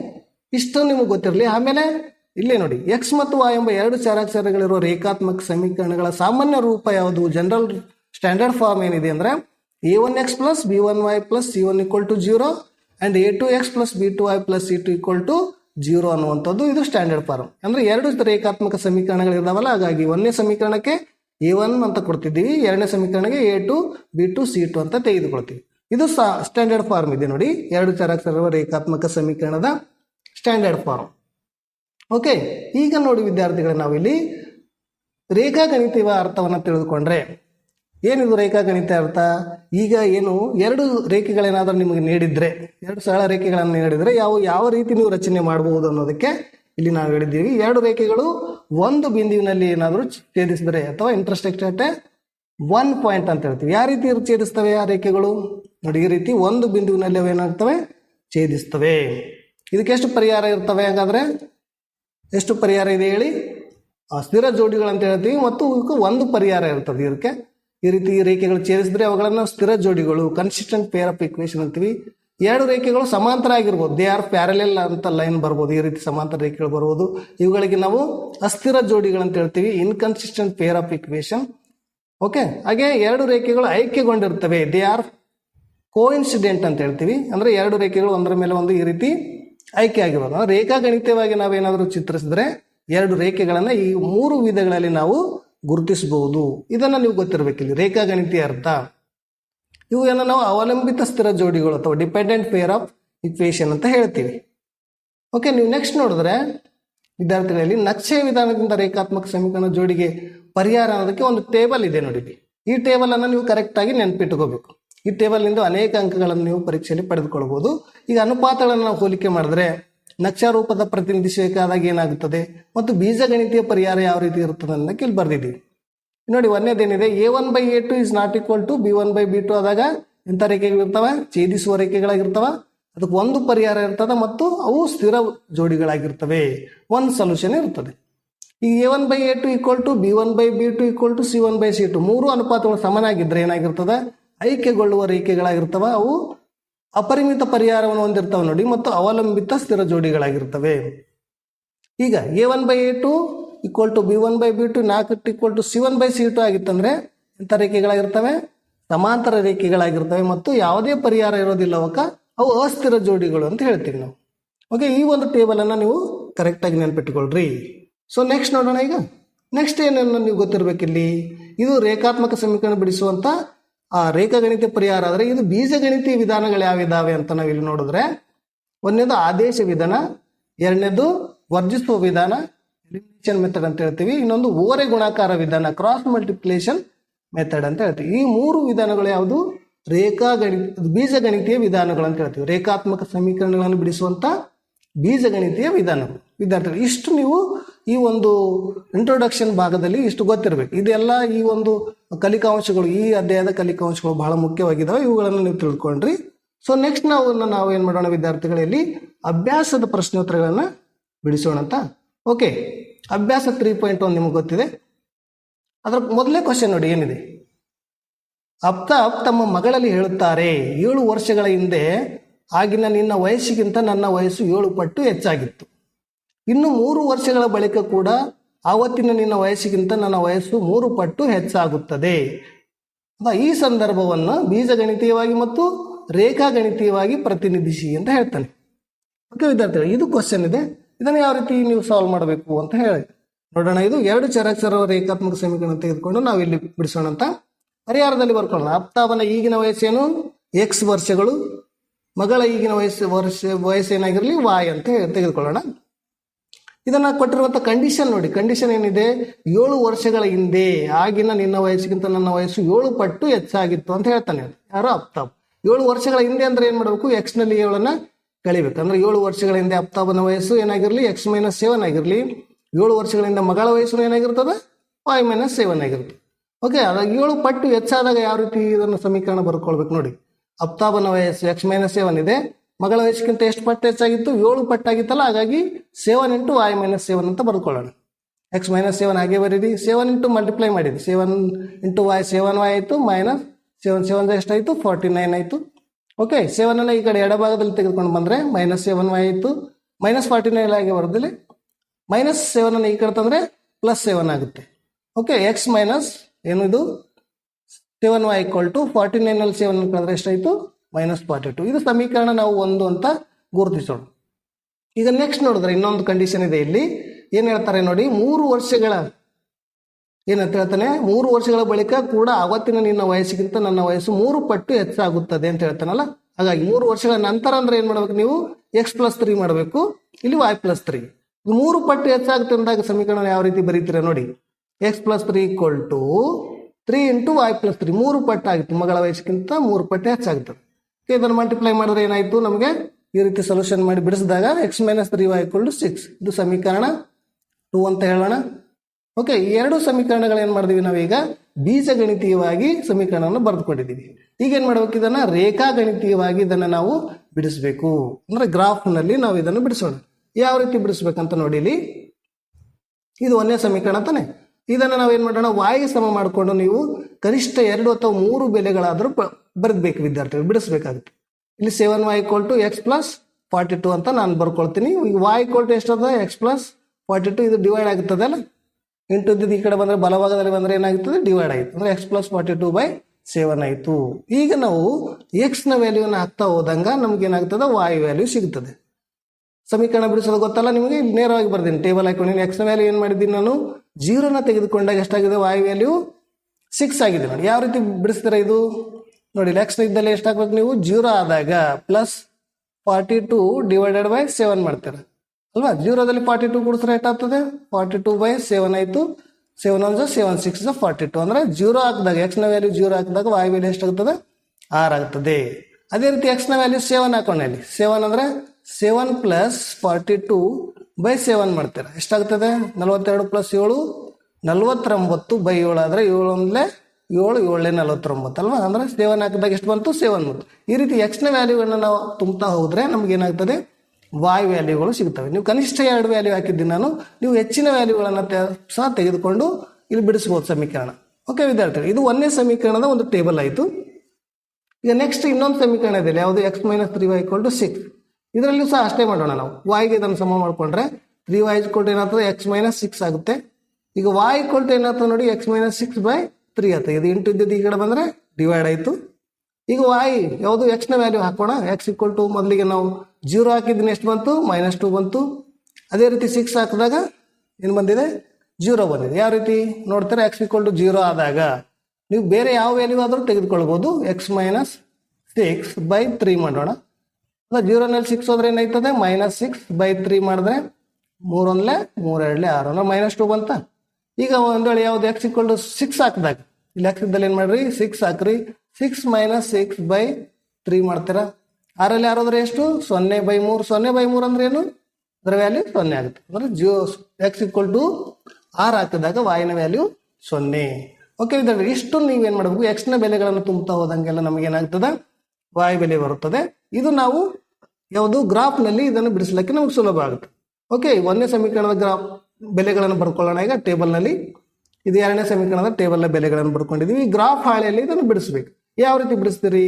ಇಷ್ಟು ನಿಮಗೆ ಗೊತ್ತಿರಲಿ. ಆಮೇಲೆ ಇಲ್ಲೇ ನೋಡಿ ಎಕ್ಸ್ ಮತ್ತು ವೈ ಎಂಬ ಎರಡು ಚರಾಕ್ಷರಗಳಿರುವ ರೇಖಾತ್ಮಕ ಸಮೀಕರಣಗಳ ಸಾಮಾನ್ಯ ರೂಪ ಯಾವುದು? ಜನರಲ್ ಸ್ಟ್ಯಾಂಡರ್ಡ್ ಫಾರ್ಮ್ ಏನಿದೆ ಅಂದ್ರೆ a one x plus b one y plus c one equal to zero and a two x plus b two y plus c two equal to zero ಅನ್ನುವಂಥದ್ದು ಇದು ಸ್ಟ್ಯಾಂಡರ್ಡ್ ಫಾರ್ಮ್ ಅಂದ್ರೆ ಎರಡು ರೇಖಾತ್ಮಕ ಸಮೀಕರಣಗಳು ಇದಾವಲ್ಲ, ಹಾಗಾಗಿ ಒಂದನೇ ಸಮೀಕರಣಕ್ಕೆ ಎ ಒನ್ ಅಂತ ಕೊಡ್ತಿದ್ದೀವಿ, ಎರಡನೇ ಸಮೀಕರಣಕ್ಕೆ a two b two c two ಅಂತ ತೆಗೆದುಕೊಳ್ತೀವಿ. ಇದು ಸ್ಟ್ಯಾಂಡರ್ಡ್ ಫಾರ್ಮ್ ಇದೆ ನೋಡಿ, ಎರಡು ಚರಾಕ್ಷರ ರೇಖಾತ್ಮಕ ಸಮೀಕರಣದ ಸ್ಟ್ಯಾಂಡರ್ಡ್ ಫಾರ್ಮ್ ಓಕೆ, ಈಗ ನೋಡಿ ವಿದ್ಯಾರ್ಥಿಗಳೇ ನಾವಿಲ್ಲಿ ರೇಖಾಗಣಿತವ ಅರ್ಥವನ್ನು ತಿಳಿದುಕೊಂಡ್ರೆ. ಏನಿದು ರೇಖಾಗಣಿತ ಅರ್ಥ? ಈಗ ಏನು, ಎರಡು ರೇಖೆಗಳೇನಾದರೂ ನಿಮಗೆ ನೀಡಿದ್ರೆ, ಎರಡು ಸರಳ ರೇಖೆಗಳನ್ನು ನೀಡಿದ್ರೆ ಯಾವ ಯಾವ ರೀತಿ ನೀವು ರಚನೆ ಮಾಡಬಹುದು ಅನ್ನೋದಕ್ಕೆ ಇಲ್ಲಿ ನಾವು ಹೇಳಿದ್ದೀವಿ. ಎರಡು ರೇಖೆಗಳು ಒಂದು ಬಿಂದುವಿನಲ್ಲಿ ಏನಾದರೂ ಛೇದಿಸಿದರೆ ಅಥವಾ ಇಂಟರ್ಸೆಕ್ಟೆಡ್ ಒನ್ ಪಾಯಿಂಟ್ ಅಂತ ಹೇಳ್ತೀವಿ. ಯಾವ ರೀತಿ ಛೇದಿಸ್ತವೆ ಆ ರೇಖೆಗಳು? ನೋಡಿ, ಈ ರೀತಿ ಒಂದು ಬಿಂದುವಿನಲ್ಲಿ ಅವು ಏನಾಗ್ತವೆ ಛೇದಿಸ್ತವೆ. ಇದಕ್ಕೆ ಎಷ್ಟು ಪರಿಹಾರ ಇರ್ತವೆ ಹಾಗಾದ್ರೆ? ಎಷ್ಟು ಪರಿಹಾರ ಇದೆ ಹೇಳಿ? ಜೋಡಿಗಳು ಅಂತ ಹೇಳ್ತೀವಿ ಮತ್ತು ಇವಕ್ಕೆ ಒಂದು ಪರಿಹಾರ ಇರ್ತದೆ ಇದಕ್ಕೆ. ಈ ರೀತಿ ರೇಖೆಗಳು ಸೇರಿಸಿದ್ರೆ ಅವುಗಳನ್ನು ಸ್ಥಿರ ಜೋಡಿಗಳು ಕನ್ಸಿಸ್ಟೆಂಟ್ ಪೇರ್ ಆಫ್ ಇಕ್ವೇಶನ್ ಅಂತೀವಿ. ಎರಡು ರೇಖೆಗಳು ಸಮಾಂತರ ಆಗಿರ್ಬೋದು ದೇ ಆರ್ ಪ್ಯಾರಲೆಲ್ ಅಂತ ಲೈನ್ ಬರ್ಬೋದು. ಈ ರೀತಿ ಸಮಾಂತರ ರೇಖೆಗಳು ಬರ್ಬೋದು. ಇವುಗಳಿಗೆ ನಾವು ಅಸ್ಥಿರ ಜೋಡಿಗಳು ಅಂತ ಹೇಳ್ತೀವಿ. Inconsistent pair of equation okay ಹಾಗೆ ಎರಡು ರೇಖೆಗಳು ಐಕ್ಯಗೊಂಡಿರ್ತವೆ. ದೇ ಆರ್ ಕೋಇನ್ಸಿಡೆಂಟ್ ಅಂತ ಹೇಳ್ತೀವಿ. ಅಂದ್ರೆ ಎರಡು ರೇಖೆಗಳು ಒಂದರ ಮೇಲೆ ಒಂದು ಈ ರೀತಿ ಆಯ್ಕೆ ಆಗಿರೋದು ರೇಖಾ ರೇಖಾಗಣಿತವಾಗಿ ನಾವೇನಾದರೂ ಚಿತ್ರಿಸಿದ್ರೆ ಎರಡು ರೇಖೆಗಳನ್ನು ಈ ಮೂರು ವಿಧಗಳಲ್ಲಿ ನಾವು ಗುರುತಿಸಬಹುದು. ಇದನ್ನ ನೀವು ಗೊತ್ತಿರಬೇಕಿಲ್ಲಿ. ರೇಖಾಗಣಿತೀಯ ಅರ್ಥ. ಇವುಗಳನ್ನು ನಾವು ಅವಲಂಬಿತ ಸ್ಥಿರ ಜೋಡಿಗಳು ಅಥವಾ ಡಿಪೆಂಡೆಂಟ್ ಪೇರ್ ಆಫ್ ಇಕ್ವೇಶನ್ ಅಂತ ಹೇಳ್ತೀವಿ. ಓಕೆ ನೀವು ನೆಕ್ಸ್ಟ್ ನೋಡಿದ್ರೆ ವಿದ್ಯಾರ್ಥಿಗಳಲ್ಲಿ ನಕ್ಷೆ ವಿಧಾನದಿಂದ ರೇಖಾತ್ಮಕ ಸಮೀಕರಣ ಜೋಡಿಗೆ ಪರಿಹಾರ ಅನ್ನೋದಕ್ಕೆ ಒಂದು ಟೇಬಲ್ ಇದೆ ನೋಡಿ ಈ ಟೇಬಲ್ ಅನ್ನು ನೀವು ಕರೆಕ್ಟಾಗಿ ನೆನ್ಪಿಟ್ಕೋಬೇಕು. ಈ ಟೇಬಲ್ನಿಂದ ಅನೇಕ ಅಂಕಗಳನ್ನು ನೀವು ಪರೀಕ್ಷೆಯಲ್ಲಿ ಪಡೆದುಕೊಳ್ಬಹುದು. ಈಗ ಅನುಪಾತಗಳನ್ನು ನಾವು ಹೋಲಿಕೆ ಮಾಡಿದ್ರೆ ನಕ್ಷಾ ರೂಪದ ಪ್ರತಿನಿಧಿಸಬೇಕಾದಾಗ ಏನಾಗುತ್ತದೆ ಮತ್ತು ಬೀಜಗಣಿತೀಯ ಪರಿಹಾರ ಯಾವ ರೀತಿ ಇರುತ್ತದೆ ಅನ್ನೋದಕ್ಕೆ ಇಲ್ಲಿ ಬರ್ದಿದ್ದೀವಿ. ನೋಡಿ, ಒಂದೇದೇನಿದೆ? A one by a two is not equal to b one by b two ಆದಾಗ ಎಂಥ ರೇಖೆಗಳಿರ್ತವೆ ಛೇದಿಸುವ ರೇಖೆಗಳಾಗಿರ್ತವೆ. ಅದಕ್ಕೆ ಒಂದು ಪರಿಹಾರ ಇರ್ತದೆ ಮತ್ತು ಅವು ಸ್ಥಿರ ಜೋಡಿಗಳಾಗಿರ್ತವೆ. ಒಂದು ಸೊಲ್ಯೂಷನ್ ಇರ್ತದೆ. ಈ a one by a two equal to b one by b two equal to c one by c two ಮೂರು ಅನುಪಾತಗಳು ಸಮನಾಗಿದ್ದರೆ ಏನಾಗಿರ್ತದೆ? ಐಕ್ಯಗೊಳ್ಳುವ ರೇಖೆಗಳಾಗಿರ್ತವೆ, ಅವು ಅಪರಿಮಿತ ಪರಿಹಾರವನ್ನು ಹೊಂದಿರ್ತವೆ ನೋಡಿ, ಮತ್ತು ಅವಲಂಬಿತ ಸ್ಥಿರ ಜೋಡಿಗಳಾಗಿರ್ತವೆ. ಈಗ a one by a two equal to b one by b two ನಾಲ್ಕು equal to c one by c two ಆಗಿತ್ತಂದ್ರೆ ಎಂಥ ರೇಖೆಗಳಾಗಿರ್ತವೆ? ಸಮಾಂತರ ರೇಖೆಗಳಾಗಿರ್ತವೆ, ಮತ್ತು ಯಾವುದೇ ಪರಿಹಾರ ಇರೋದಿಲ್ಲ ಅವಕ್ಕ ಅವು ಅಸ್ಥಿರ ಜೋಡಿಗಳು ಅಂತ ಹೇಳ್ತೀವಿ ನಾವು. ಓಕೆ ಈ ಒಂದು ಟೇಬಲ್ ಅನ್ನ ನೀವು ಕರೆಕ್ಟಾಗಿ ನೆನ್ಪಿಟ್ಕೊಳ್ರಿ. ಸೊ ನೆಕ್ಸ್ಟ್ ನೋಡೋಣ ಈಗ. ನೆಕ್ಸ್ಟ್ ಏನೇನು ನೀವು ಗೊತ್ತಿರಬೇಕಿಲ್ಲಿ? ಇದು ರೇಖಾತ್ಮಕ ಸಮೀಕರಣ ಬಿಡಿಸುವಂತ ಆ ರೇಖಾಗಣಿತ ಪರಿಹಾರ ಆದರೆ ಇದು ಬೀಜಗಣಿತೀಯ ವಿಧಾನಗಳು ಯಾವಿದಾವೆ ಅಂತ ನಾವು ಇಲ್ಲಿ ನೋಡಿದ್ರೆ. ಒಂದನೇದು ಆದೇಶ ವಿಧಾನ, ಎರಡನೇದು ವರ್ಜಿಸುವ ವಿಧಾನ ಎಲಿಮಿನೇಷನ್ ಮೆಥಡ್ ಅಂತ ಹೇಳ್ತೀವಿ. ಇನ್ನೊಂದು ಓರೆ ಗುಣಾಕಾರ ವಿಧಾನ ಕ್ರಾಸ್ ಮಲ್ಟಿಪ್ಲಿಕೇಶನ್ ಮೆಥಡ್ ಅಂತ ಹೇಳ್ತೀವಿ. ಈ ಮೂರು ವಿಧಾನಗಳು ಯಾವುದು? ರೇಖಾ ರೇಖಾಗಣಿತ, ಬೀಜಗಣಿತೀಯ ವಿಧಾನಗಳು ಅಂತ ಹೇಳ್ತೀವಿ. ರೇಖಾತ್ಮಕ ಸಮೀಕರಣಗಳನ್ನು ಬಿಡಿಸುವಂತ ಬೀಜಗಣಿತೀಯ ವಿಧಾನಗಳು. ವಿದ್ಯಾರ್ಥಿಗಳು, ಇಷ್ಟು ನೀವು ಈ ಒಂದು ಇಂಟ್ರೊಡಕ್ಷನ್ ಭಾಗದಲ್ಲಿ ಇಷ್ಟು ಗೊತ್ತಿರಬೇಕು. ಇದೆಲ್ಲ ಈ ಒಂದು ಕಲಿಕಾಂಶಗಳು, ಈ ಅಧ್ಯಾಯದ ಕಲಿಕಾಂಶಗಳು ಬಹಳ ಮುಖ್ಯವಾಗಿದ್ದಾವೆ ಇವುಗಳನ್ನು ನೀವು ತಿಳ್ಕೊಂಡ್ರಿ. ಸೊ ನೆಕ್ಸ್ಟ್ ನಾವು ನಾವು ಏನು ಮಾಡೋಣ ವಿದ್ಯಾರ್ಥಿಗಳಲ್ಲಿ ಅಭ್ಯಾಸದ ಪ್ರಶ್ನೋತ್ತರಗಳನ್ನು ಬಿಡಿಸೋಣ ಅಂತ. ಓಕೆ ಅಭ್ಯಾಸ ತ್ರೀ ಪಾಯಿಂಟ್ ಒನ್ ನಿಮಗೆ ಗೊತ್ತಿದೆ. ಅದರ ಮೊದಲೇ ಕ್ವಶನ್ ನೋಡಿ, ಏನಿದೆ? ಅಪ್ತ ತಮ್ಮ ಮಗಳಲ್ಲಿ ಹೇಳುತ್ತಾರೆ, ಏಳು ವರ್ಷಗಳ ಹಿಂದೆ ಆಗಿನ ನಿನ್ನ ವಯಸ್ಸಿಗಿಂತ ನನ್ನ ವಯಸ್ಸು ಏಳು ಪಟ್ಟು ಹೆಚ್ಚಾಗಿತ್ತು. ಇನ್ನು ಮೂರು ವರ್ಷಗಳ ಬಳಿಕ ಕೂಡ ಆವತ್ತಿನ ನಿನ್ನ ವಯಸ್ಸಿಗಿಂತ ನನ್ನ ವಯಸ್ಸು ಮೂರು ಪಟ್ಟು ಹೆಚ್ಚಾಗುತ್ತದೆ. ಈ ಸಂದರ್ಭವನ್ನು ಬೀಜಗಣಿತೀಯವಾಗಿ ಮತ್ತು ರೇಖಾಗಣಿತೀಯವಾಗಿ ಪ್ರತಿನಿಧಿಸಿ ಅಂತ ಹೇಳ್ತಾನೆ. ಓಕೆ ವಿದ್ಯಾರ್ಥಿಗಳು, ಇದು ಕ್ವಶನ್ ಇದೆ. ಇದನ್ನು ಯಾವ ರೀತಿ ನೀವು ಸಾಲ್ವ್ ಮಾಡಬೇಕು ಅಂತ ಹೇಳಿ. ನೋಡೋಣ, ಇದು ಎರಡು ಚರಾಕ್ಷರ ರೇಖಾತ್ಮಕ ಸಮೀಕರಣ ತೆಗೆದುಕೊಂಡು ನಾವು ಇಲ್ಲಿ ಬಿಡಿಸೋಣ ಅಂತ. ಪರಿಹಾರದಲ್ಲಿ ಬರ್ಕೊಳ್ಳೋಣ. ಅಪ್ತಾವನ ಈಗಿನ ವಯಸ್ಸೇನು? ಎಕ್ಸ್ ವರ್ಷಗಳು. ಮಗಳ ಈಗಿನ ವಯಸ್ಸು, ವರ್ಷ, ವಯಸ್ಸೇನಾಗಿರಲಿ ವಾಯ್ ಅಂತ ತೆಗೆದುಕೊಳ್ಳೋಣ. ಇದನ್ನ ಕೊಟ್ಟಿರುವಂಥ ಕಂಡೀಷನ್ ನೋಡಿ ಕಂಡೀಷನ್ ಏನಿದೆ? ಏಳು ವರ್ಷಗಳ ಹಿಂದೆ, ಆಗಿನ ನಿನ್ನ ವಯಸ್ಸಿಗಿಂತ ನನ್ನ ವಯಸ್ಸು ಏಳು ಪಟ್ಟು ಹೆಚ್ಚಾಗಿತ್ತು ಅಂತ ಹೇಳ್ತಾನೆ ಯಾರು ಅಪ್ತಾಬ್ ಏಳು ವರ್ಷಗಳ ಹಿಂದೆ ಅಂದ್ರೆ ಏನ್ ಮಾಡಬೇಕು? ಎಕ್ಸ್ನಲ್ಲಿ ಏಳನ್ನ ಕಳಿಬೇಕು. ಅಂದ್ರೆ ಏಳು ವರ್ಷಗಳ ಹಿಂದೆ ಅಪ್ತಾಬನ ವಯಸ್ಸು ಏನಾಗಿರ್ಲಿ? ಎಕ್ಸ್ ಮೈನಸ್ ಸೆವೆನ್ ಆಗಿರ್ಲಿ. ಏಳು ವರ್ಷಗಳಿಂದ ಮಗಳ ವಯಸ್ಸು ಏನಾಗಿರ್ತದೆ? ಫೈವ್ ಮೈನಸ್ ಸೆವೆನ್ ಆಗಿರುತ್ತೆ. ಓಕೆ ಅದಾಗ ಏಳು ಪಟ್ಟು ಹೆಚ್ಚಾದಾಗ ಯಾವ ರೀತಿ ಇದನ್ನು ಸಮೀಕರಣ ಬರ್ಕೊಳ್ಬೇಕು ನೋಡಿ. ಅಪ್ತಾಬನ ವಯಸ್ಸು ಎಕ್ಸ್ ಮೈನಸ್ ಸೆವೆನ್ ಇದೆ. ಮಗಳ ವಯಸ್ಸಿಗಿಂತ ಎಷ್ಟು ಪಟ್ಟು ಹೆಚ್ಚಾಗಿತ್ತು? ಏಳು ಪಟ್ಟಾಗಿತ್ತಲ್ಲ ಹಾಗಾಗಿ seven into y minus seven ಅಂತ ಬರ್ಕೊಳ್ಳೋಣ ಎಕ್ಸ್ ಮೈನಸ್ ಸೆವೆನ್ ಹಾಗೆ ಬರೀರಿ. ಸೆವೆನ್ ಇಂಟು ಮಲ್ಟಿಪ್ಲೈ ಮಾಡಿರಿ. Seven into y seven y ಆಯಿತು ಮೈನಸ್ ಸೆವೆನ್ ಸೆವೆನ್ ಎಷ್ಟಾಯಿತು? ಫಾರ್ಟಿ ನೈನ್ ಆಯಿತು ಓಕೆ ಸೆವೆನನ್ನು ಈ ಕಡೆ ಎಡಭಾಗದಲ್ಲಿ ತೆಗೆದುಕೊಂಡು ಬಂದರೆ ಮೈನಸ್ ಸೆವೆನ್ ವೈ ಆಯಿತು. ಮೈನಸ್ ಫಾರ್ಟಿ ನೈನ್ ಆಗಿ ಬರೋದಿಲ್ಲ ಮೈನಸ್ ಸೆವೆನನ್ನು ಈ ಕಡೆ ತಂದರೆ ಪ್ಲಸ್ ಸೆವೆನ್ ಆಗುತ್ತೆ. ಓಕೆ ಎಕ್ಸ್ ಮೈನಸ್ ಏನು ಇದು? Seven y equal to forty ನೈನಲ್ಲಿ seven ಕಳೆದ್ರೆ ಎಷ್ಟಾಯಿತು? ಮೈನಸ್ ಫಾರ್ಟಿ ಟು ಇದು ಸಮೀಕರಣ ನಾವು ಒಂದು ಅಂತ ಗುರುತಿಸೋಣ. ಈಗ ನೆಕ್ಸ್ಟ್ ನೋಡಿದ್ರೆ ಇನ್ನೊಂದು ಕಂಡೀಷನ್ ಇದೆ ಇಲ್ಲಿ. ಏನು ಹೇಳ್ತಾರೆ ನೋಡಿ, ಮೂರು ವರ್ಷಗಳ ಏನಂತ ಹೇಳ್ತಾನೆ? ಮೂರು ವರ್ಷಗಳ ಬಳಿಕ ಕೂಡ ಅವತ್ತಿನ ನಿನ್ನ ವಯಸ್ಸಿಗಿಂತ ನನ್ನ ವಯಸ್ಸು ಮೂರು ಪಟ್ಟು ಹೆಚ್ಚಾಗುತ್ತದೆ ಅಂತ ಹೇಳ್ತಾನಲ್ಲ? ಹಾಗಾಗಿ ಮೂರು ವರ್ಷಗಳ ನಂತರ ಅಂದ್ರೆ ಏನು ಮಾಡ್ಬೇಕು ನೀವು? ಎಕ್ಸ್ ಪ್ಲಸ್ ತ್ರೀ ಮಾಡಬೇಕು. ಇಲ್ಲಿ ವೈ ಪ್ಲಸ್ ತ್ರೀ ಮೂರು ಪಟ್ಟು ಹೆಚ್ಚಾಗುತ್ತೆ ಅಂದಾಗ ಸಮೀಕರಣ ಯಾವ ರೀತಿ ಬರೀತೀರ ನೋಡಿ? X plus three equal to three into y plus three ಮೂರು ಪಟ್ಟು ಆಗಿತ್ತು ಮಗಳ ವಯಸ್ಸಿಗಿಂತ ಮೂರು ಪಟ್ಟು ಹೆಚ್ಚಾಗುತ್ತದೆ ಇದನ್ನು ಮಲ್ಟಿಪ್ಲೈ ಮಾಡಿದ್ರೆ ಏನಾಯಿತು? ನಮಗೆ ಈ ರೀತಿ ಸೊಲ್ಯೂಷನ್ ಮಾಡಿ ಬಿಡಿಸಿದಾಗ x minus three y to six ಇದು ಸಮೀಕರಣ ಟು ಅಂತ ಹೇಳೋಣ. ಓಕೆ ಈ ಎರಡು ಸಮೀಕರಣಗಳೇನು ಮಾಡಿದೀವಿ ನಾವೀಗ? ಬೀಜಗಣಿತೀಯವಾಗಿ ಸಮೀಕರಣವನ್ನು ಬರೆದುಕೊಂಡಿದ್ದೀವಿ ಈಗ ಏನು ಇದನ್ನು ಇದನ್ನ? ರೇಖಾಗಣಿತೀಯವಾಗಿ ಇದನ್ನು ನಾವು ಬಿಡಿಸಬೇಕು. ಅಂದ್ರೆ ಗ್ರಾಫ್ನಲ್ಲಿ ನಾವು ಇದನ್ನು ಬಿಡಿಸೋಣ. ಯಾವ ರೀತಿ ಬಿಡಿಸ್ಬೇಕಂತ ನೋಡಿಲಿ? ಇದು ಒಂದೇ ಸಮೀಕರಣ ತಾನೆ? ಇದನ್ನು ನಾವು ಏನು ಮಾಡೋಣ, ವಾಯು ಸಮ ಮಾಡಿಕೊಂಡು ನೀವು ಕನಿಷ್ಠ ಎರಡು ಅಥವಾ ಮೂರು ಬೆಲೆಗಳಾದರೂ ಬರೆದಬೇಕು ವಿದ್ಯಾರ್ಥಿಗಳು, ಬಿಡಿಸ್ಬೇಕಾಗುತ್ತೆ. ಇಲ್ಲಿ seven y equal to x plus forty two ಅಂತ ನಾನು ಬರ್ಕೊಳ್ತೀನಿ. ವಾಯ್ ಈಕ್ವಲ್ ಟು ಎಷ್ಟದ ಎಕ್ಸ್ ಪ್ಲಸ್ ಫಾರ್ಟಿ ಟು ಇದು ಡಿವೈಡ್ ಆಗುತ್ತದೆ ಅಲ್ಲ? ಇಂಟು ಈ ಕಡೆ ಬಂದರೆ ಬಲಭಾಗದಲ್ಲಿ ಬಂದರೆ ಏನಾಗುತ್ತದೆ ಡಿವೈಡ್ ಆಯಿತು. ಅಂದರೆ x plus forty two by seven ಆಯಿತು. ಈಗ ನಾವು ಎಕ್ಸ್ನ ವ್ಯಾಲ್ಯೂನ ಹಾಕ್ತಾ ಹೋದಂಗ ನಮ್ಗೆ ಏನಾಗ್ತದೆ? ವಾಯು ವ್ಯಾಲ್ಯೂ ಸಿಗ್ತದೆ. ಸಮೀಕರಣ ಬಿಡಿಸೋದು ಗೊತ್ತಲ್ಲ ನಿಮಗೆ? ಇಲ್ಲಿ ನೇರವಾಗಿ ಬರ್ತೀನಿ. ಟೇಬಲ್ ಹಾಕೊಂಡು ಎಕ್ಸ್ ವ್ಯಾಲ್ಯೂ ಏನು ಮಾಡಿದ್ದೀನಿ ನಾನು? ಜೀರೋನ ತೆಗೆದುಕೊಂಡಾಗ ಎಷ್ಟಾಗಿದೆ? ವಾಯು ವ್ಯಾಲ್ಯೂ ಸಿಕ್ಸ್ ಆಗಿದೆ ನೋಡಿ. ಯಾವ ರೀತಿ ಬಿಡಿಸ್ತೀರಾ ಇದು? ನೋಡಿ ಎಕ್ಸ್ ಇದ್ದಲ್ಲಿ ಎಷ್ಟಾಗ್ಬೇಕು ನೀವು? ಜೀರೋ ಆದಾಗ plus forty two divided by seven ಮಾಡ್ತೀರಾ. ಅಲ್ವಾ? ಜೀರೋದಲ್ಲಿ ಫಾರ್ಟಿ ಟು ಕೊಡಿಸ್ರೆ ಎಷ್ಟಾಗ್ತದೆ? ಫಾರ್ಟಿ ಟೂ ಬೈ ಸೆವೆನ್ ಆಯಿತು seven one seven six forty two ಅಂದರೆ ಜೀರೋ ಹಾಕಿದಾಗ ಎಕ್ಸ್ನ ವ್ಯಾಲ್ಯೂ ಜೀರೋ ಹಾಕಿದಾಗ ವಾಯು ವ್ಯಾಲ್ಯೂ ಎಷ್ಟಾಗ್ತದೆ? ಆರ್ ಆಗ್ತದೆ. ಅದೇ ರೀತಿ ಎಕ್ಸ್ನ ವ್ಯಾಲ್ಯೂ ಸೆವೆನ್ ಹಾಕೊಂಡೆ ಸೆವೆನ್ ಅಂದರೆ seven plus forty two by seven ಮಾಡ್ತೀರಾ. ಎಷ್ಟಾಗ್ತದೆ? ನಲವತ್ತೆರಡು ಪ್ಲಸ್ ಏಳು, ನಲವತ್ತೊಂಬತ್ತು ಬೈ ಏಳು ಆದರೆ ಏಳು ಒಂದಲೇ ಏಳು, ಏಳನೇ ನಲವತ್ತೊಂಬತ್ತು ಅಲ್ವಾ? ಅಂದರೆ ಸೆವೆನ್ ಹಾಕಿದಾಗ ಎಷ್ಟು ಬಂತು? ಸೆವೆನ್ ಬಂತು. ಈ ರೀತಿ ಎಕ್ಸ್ನ ವ್ಯಾಲ್ಯೂಗಳನ್ನ ನಾವು ತುಂಬ್ತಾ ಹೋದರೆ ನಮ್ಗೆ ಏನಾಗ್ತದೆ? ವಾಯು ವ್ಯಾಲ್ಯೂಗಳು ಸಿಗ್ತವೆ. ನೀವು ಕನಿಷ್ಠ ಎರಡು ವ್ಯಾಲ್ಯೂ ಹಾಕಿದ್ದೀನಿ ನಾನು. ನೀವು ಹೆಚ್ಚಿನ ವ್ಯಾಲ್ಯೂಗಳನ್ನು ಸಹ ತೆಗೆದುಕೊಂಡು ಇಲ್ಲಿ ಬಿಡಿಸ್ಬೋದು ಸಮೀಕರಣ. ಓಕೆ ವಿದ್ಯಾರ್ಥಿಗಳು, ಇದು ಒಂದೇ ಸಮೀಕರಣದ ಒಂದು ಟೇಬಲ್ ಆಯಿತು. ಈಗ ನೆಕ್ಸ್ಟ್ ಇನ್ನೊಂದು ಸಮೀಕರಣ ಇದೆ. ಯಾವುದು? X minus three y to six ಇದರಲ್ಲೂ ಸಹ ಅಷ್ಟೇ ಮಾಡೋಣ ನಾವು. ವಾಯ್ಗೆ ಇದನ್ನು ಸಮ ಮಾಡಿಕೊಂಡ್ರೆ ತ್ರೀ ವೈ ಕೊಟ್ಟು ಏನಾಗ್ತದೆ? ಎಕ್ಸ್ ಮೈನಸ್ ಸಿಕ್ಸ್ ಆಗುತ್ತೆ. ಈಗ ವಾಯ್ ಕೊಟ್ಟು ಏನಾಗ್ತದೆ ನೋಡಿ? X minus six by three ಆಯ್ತು. ಇದು ಇಂಟು ಇದ್ದಿದ್ದು ಈ ಕಡೆ ಬಂದರೆ ಡಿವೈಡ್ ಆಯಿತು. ಈಗ ವಾಯ್ ಯಾವುದು? ಎಕ್ಸ್ನ ವ್ಯಾಲ್ಯೂ ಹಾಕೋಣ. ಎಕ್ಸ್ ಇಕ್ವಲ್ ಟು ಮೊದಲಿಗೆ ನಾವು ಜೀರೋ ಹಾಕಿದ್ದೀನಿ ಎಷ್ಟು ಬಂತು? ಮೈನಸ್ ಟು ಬಂತು. ಅದೇ ರೀತಿ ಸಿಕ್ಸ್ ಹಾಕಿದಾಗ ಏನು ಬಂದಿದೆ? ಜೀರೋ ಬಂದಿದೆ. ಯಾವ ರೀತಿ? ನೋಡ್ತಾರೆ ಎಕ್ಸ್ ಇಕ್ವಲ್ ಟು ಜೀರೋ ಆದಾಗ ನೀವು ಬೇರೆ ಯಾವ ವ್ಯಾಲ್ಯೂ ಆದರೂ ತೆಗೆದುಕೊಳ್ಬೋದು. X minus six by three ಮಾಡೋಣ. ಅಲ್ಲ ಜೀರೋನಲ್ಲಿ ಸಿಕ್ಸ್ ಹೋದ್ರೆ ಏನಾಯ್ತದೆ? ಮೈನಸ್ ಸಿಕ್ಸ್ ಬೈ ತ್ರೀ ಮಾಡಿದ್ರೆ ಮೂರೊಂದಲೇ ಎರಡ್ಲೆ ಆರು. ಅಂದ್ರೆ ಮೈನಸ್ ಟು ಬಂತ? ಈಗ ಒಂದು ವೇಳೆ ಯಾವ್ದು ಎಕ್ಸ್ ಇಕ್ವಲ್ ಸಿಕ್ಸ್ ಹಾಕಿದಾಗ, ಇಲ್ಲಿ ಎಕ್ಸ್ ಇದ್ದಲ್ಲಿ ಏನು ಮಾಡ್ರಿ? ಸಿಕ್ಸ್ ಹಾಕ್ರಿ. Six minus six by three ಮಾಡ್ತೀರಾ? ಆರಲ್ಲಿ ಯಾರಾದ್ರೆ ಎಷ್ಟು? ಸೊನ್ನೆ ಬೈ ಮೂರು. ಸೊನ್ನೆ ಬೈ ಮೂರು ಅಂದ್ರೆ ಏನು? ಅದರ ವ್ಯಾಲ್ಯೂ ಸೊನ್ನೆ ಆಗುತ್ತೆ. ಅಂದ್ರೆ ಜಿಯೋ ಎಕ್ಸ್ ಇಕ್ವಲ್ ಟು ಆರ್ ಹಾಕಿದಾಗ ವಾಯಿನ ವ್ಯಾಲ್ಯೂ ಸೊನ್ನೆ. ಓಕೆ ವಿದ್ಯಾರ್ಥಿ, ಇಷ್ಟು ನೀವೇನು ಮಾಡಬೇಕು? ಎಕ್ಸ್ನ ಬೆಲೆಗಳನ್ನು ತುಂಬುತ್ತಾ ಹೋದಂಗೆಲ್ಲ ನಮಗೆ ಏನಾಗ್ತದೆ? ವಾಯು ಬೆಲೆ ಬರುತ್ತದೆ. ಇದು ನಾವು ಯಾವುದು ಗ್ರಾಫ್ನಲ್ಲಿ ಇದನ್ನು ಬಿಡಿಸಲಿಕ್ಕೆ ನಮಗೆ ಸುಲಭ ಆಗುತ್ತೆ. ಓಕೆ ಒಂದನೇ ಸಮೀಕರಣದ ಗ್ರಾಫ್ ಬೆಲೆಗಳನ್ನು ಬರ್ಕೊಳ್ಳೋಣ. ಈಗ ಟೇಬಲ್ನಲ್ಲಿ ಇದು ಎರಡನೇ ಸಮೀಕರಣದ ಟೇಬಲ್ನ ಬೆಲೆಗಳನ್ನು ಬರ್ಕೊಂಡಿದ್ದೀವಿ ಗ್ರಾಫ್ ಹಾಳೆಯಲ್ಲಿ ಇದನ್ನು ಬಿಡಿಸ್ಬೇಕು. ಯಾವ ರೀತಿ ಬಿಡಿಸ್ತೀರಿ?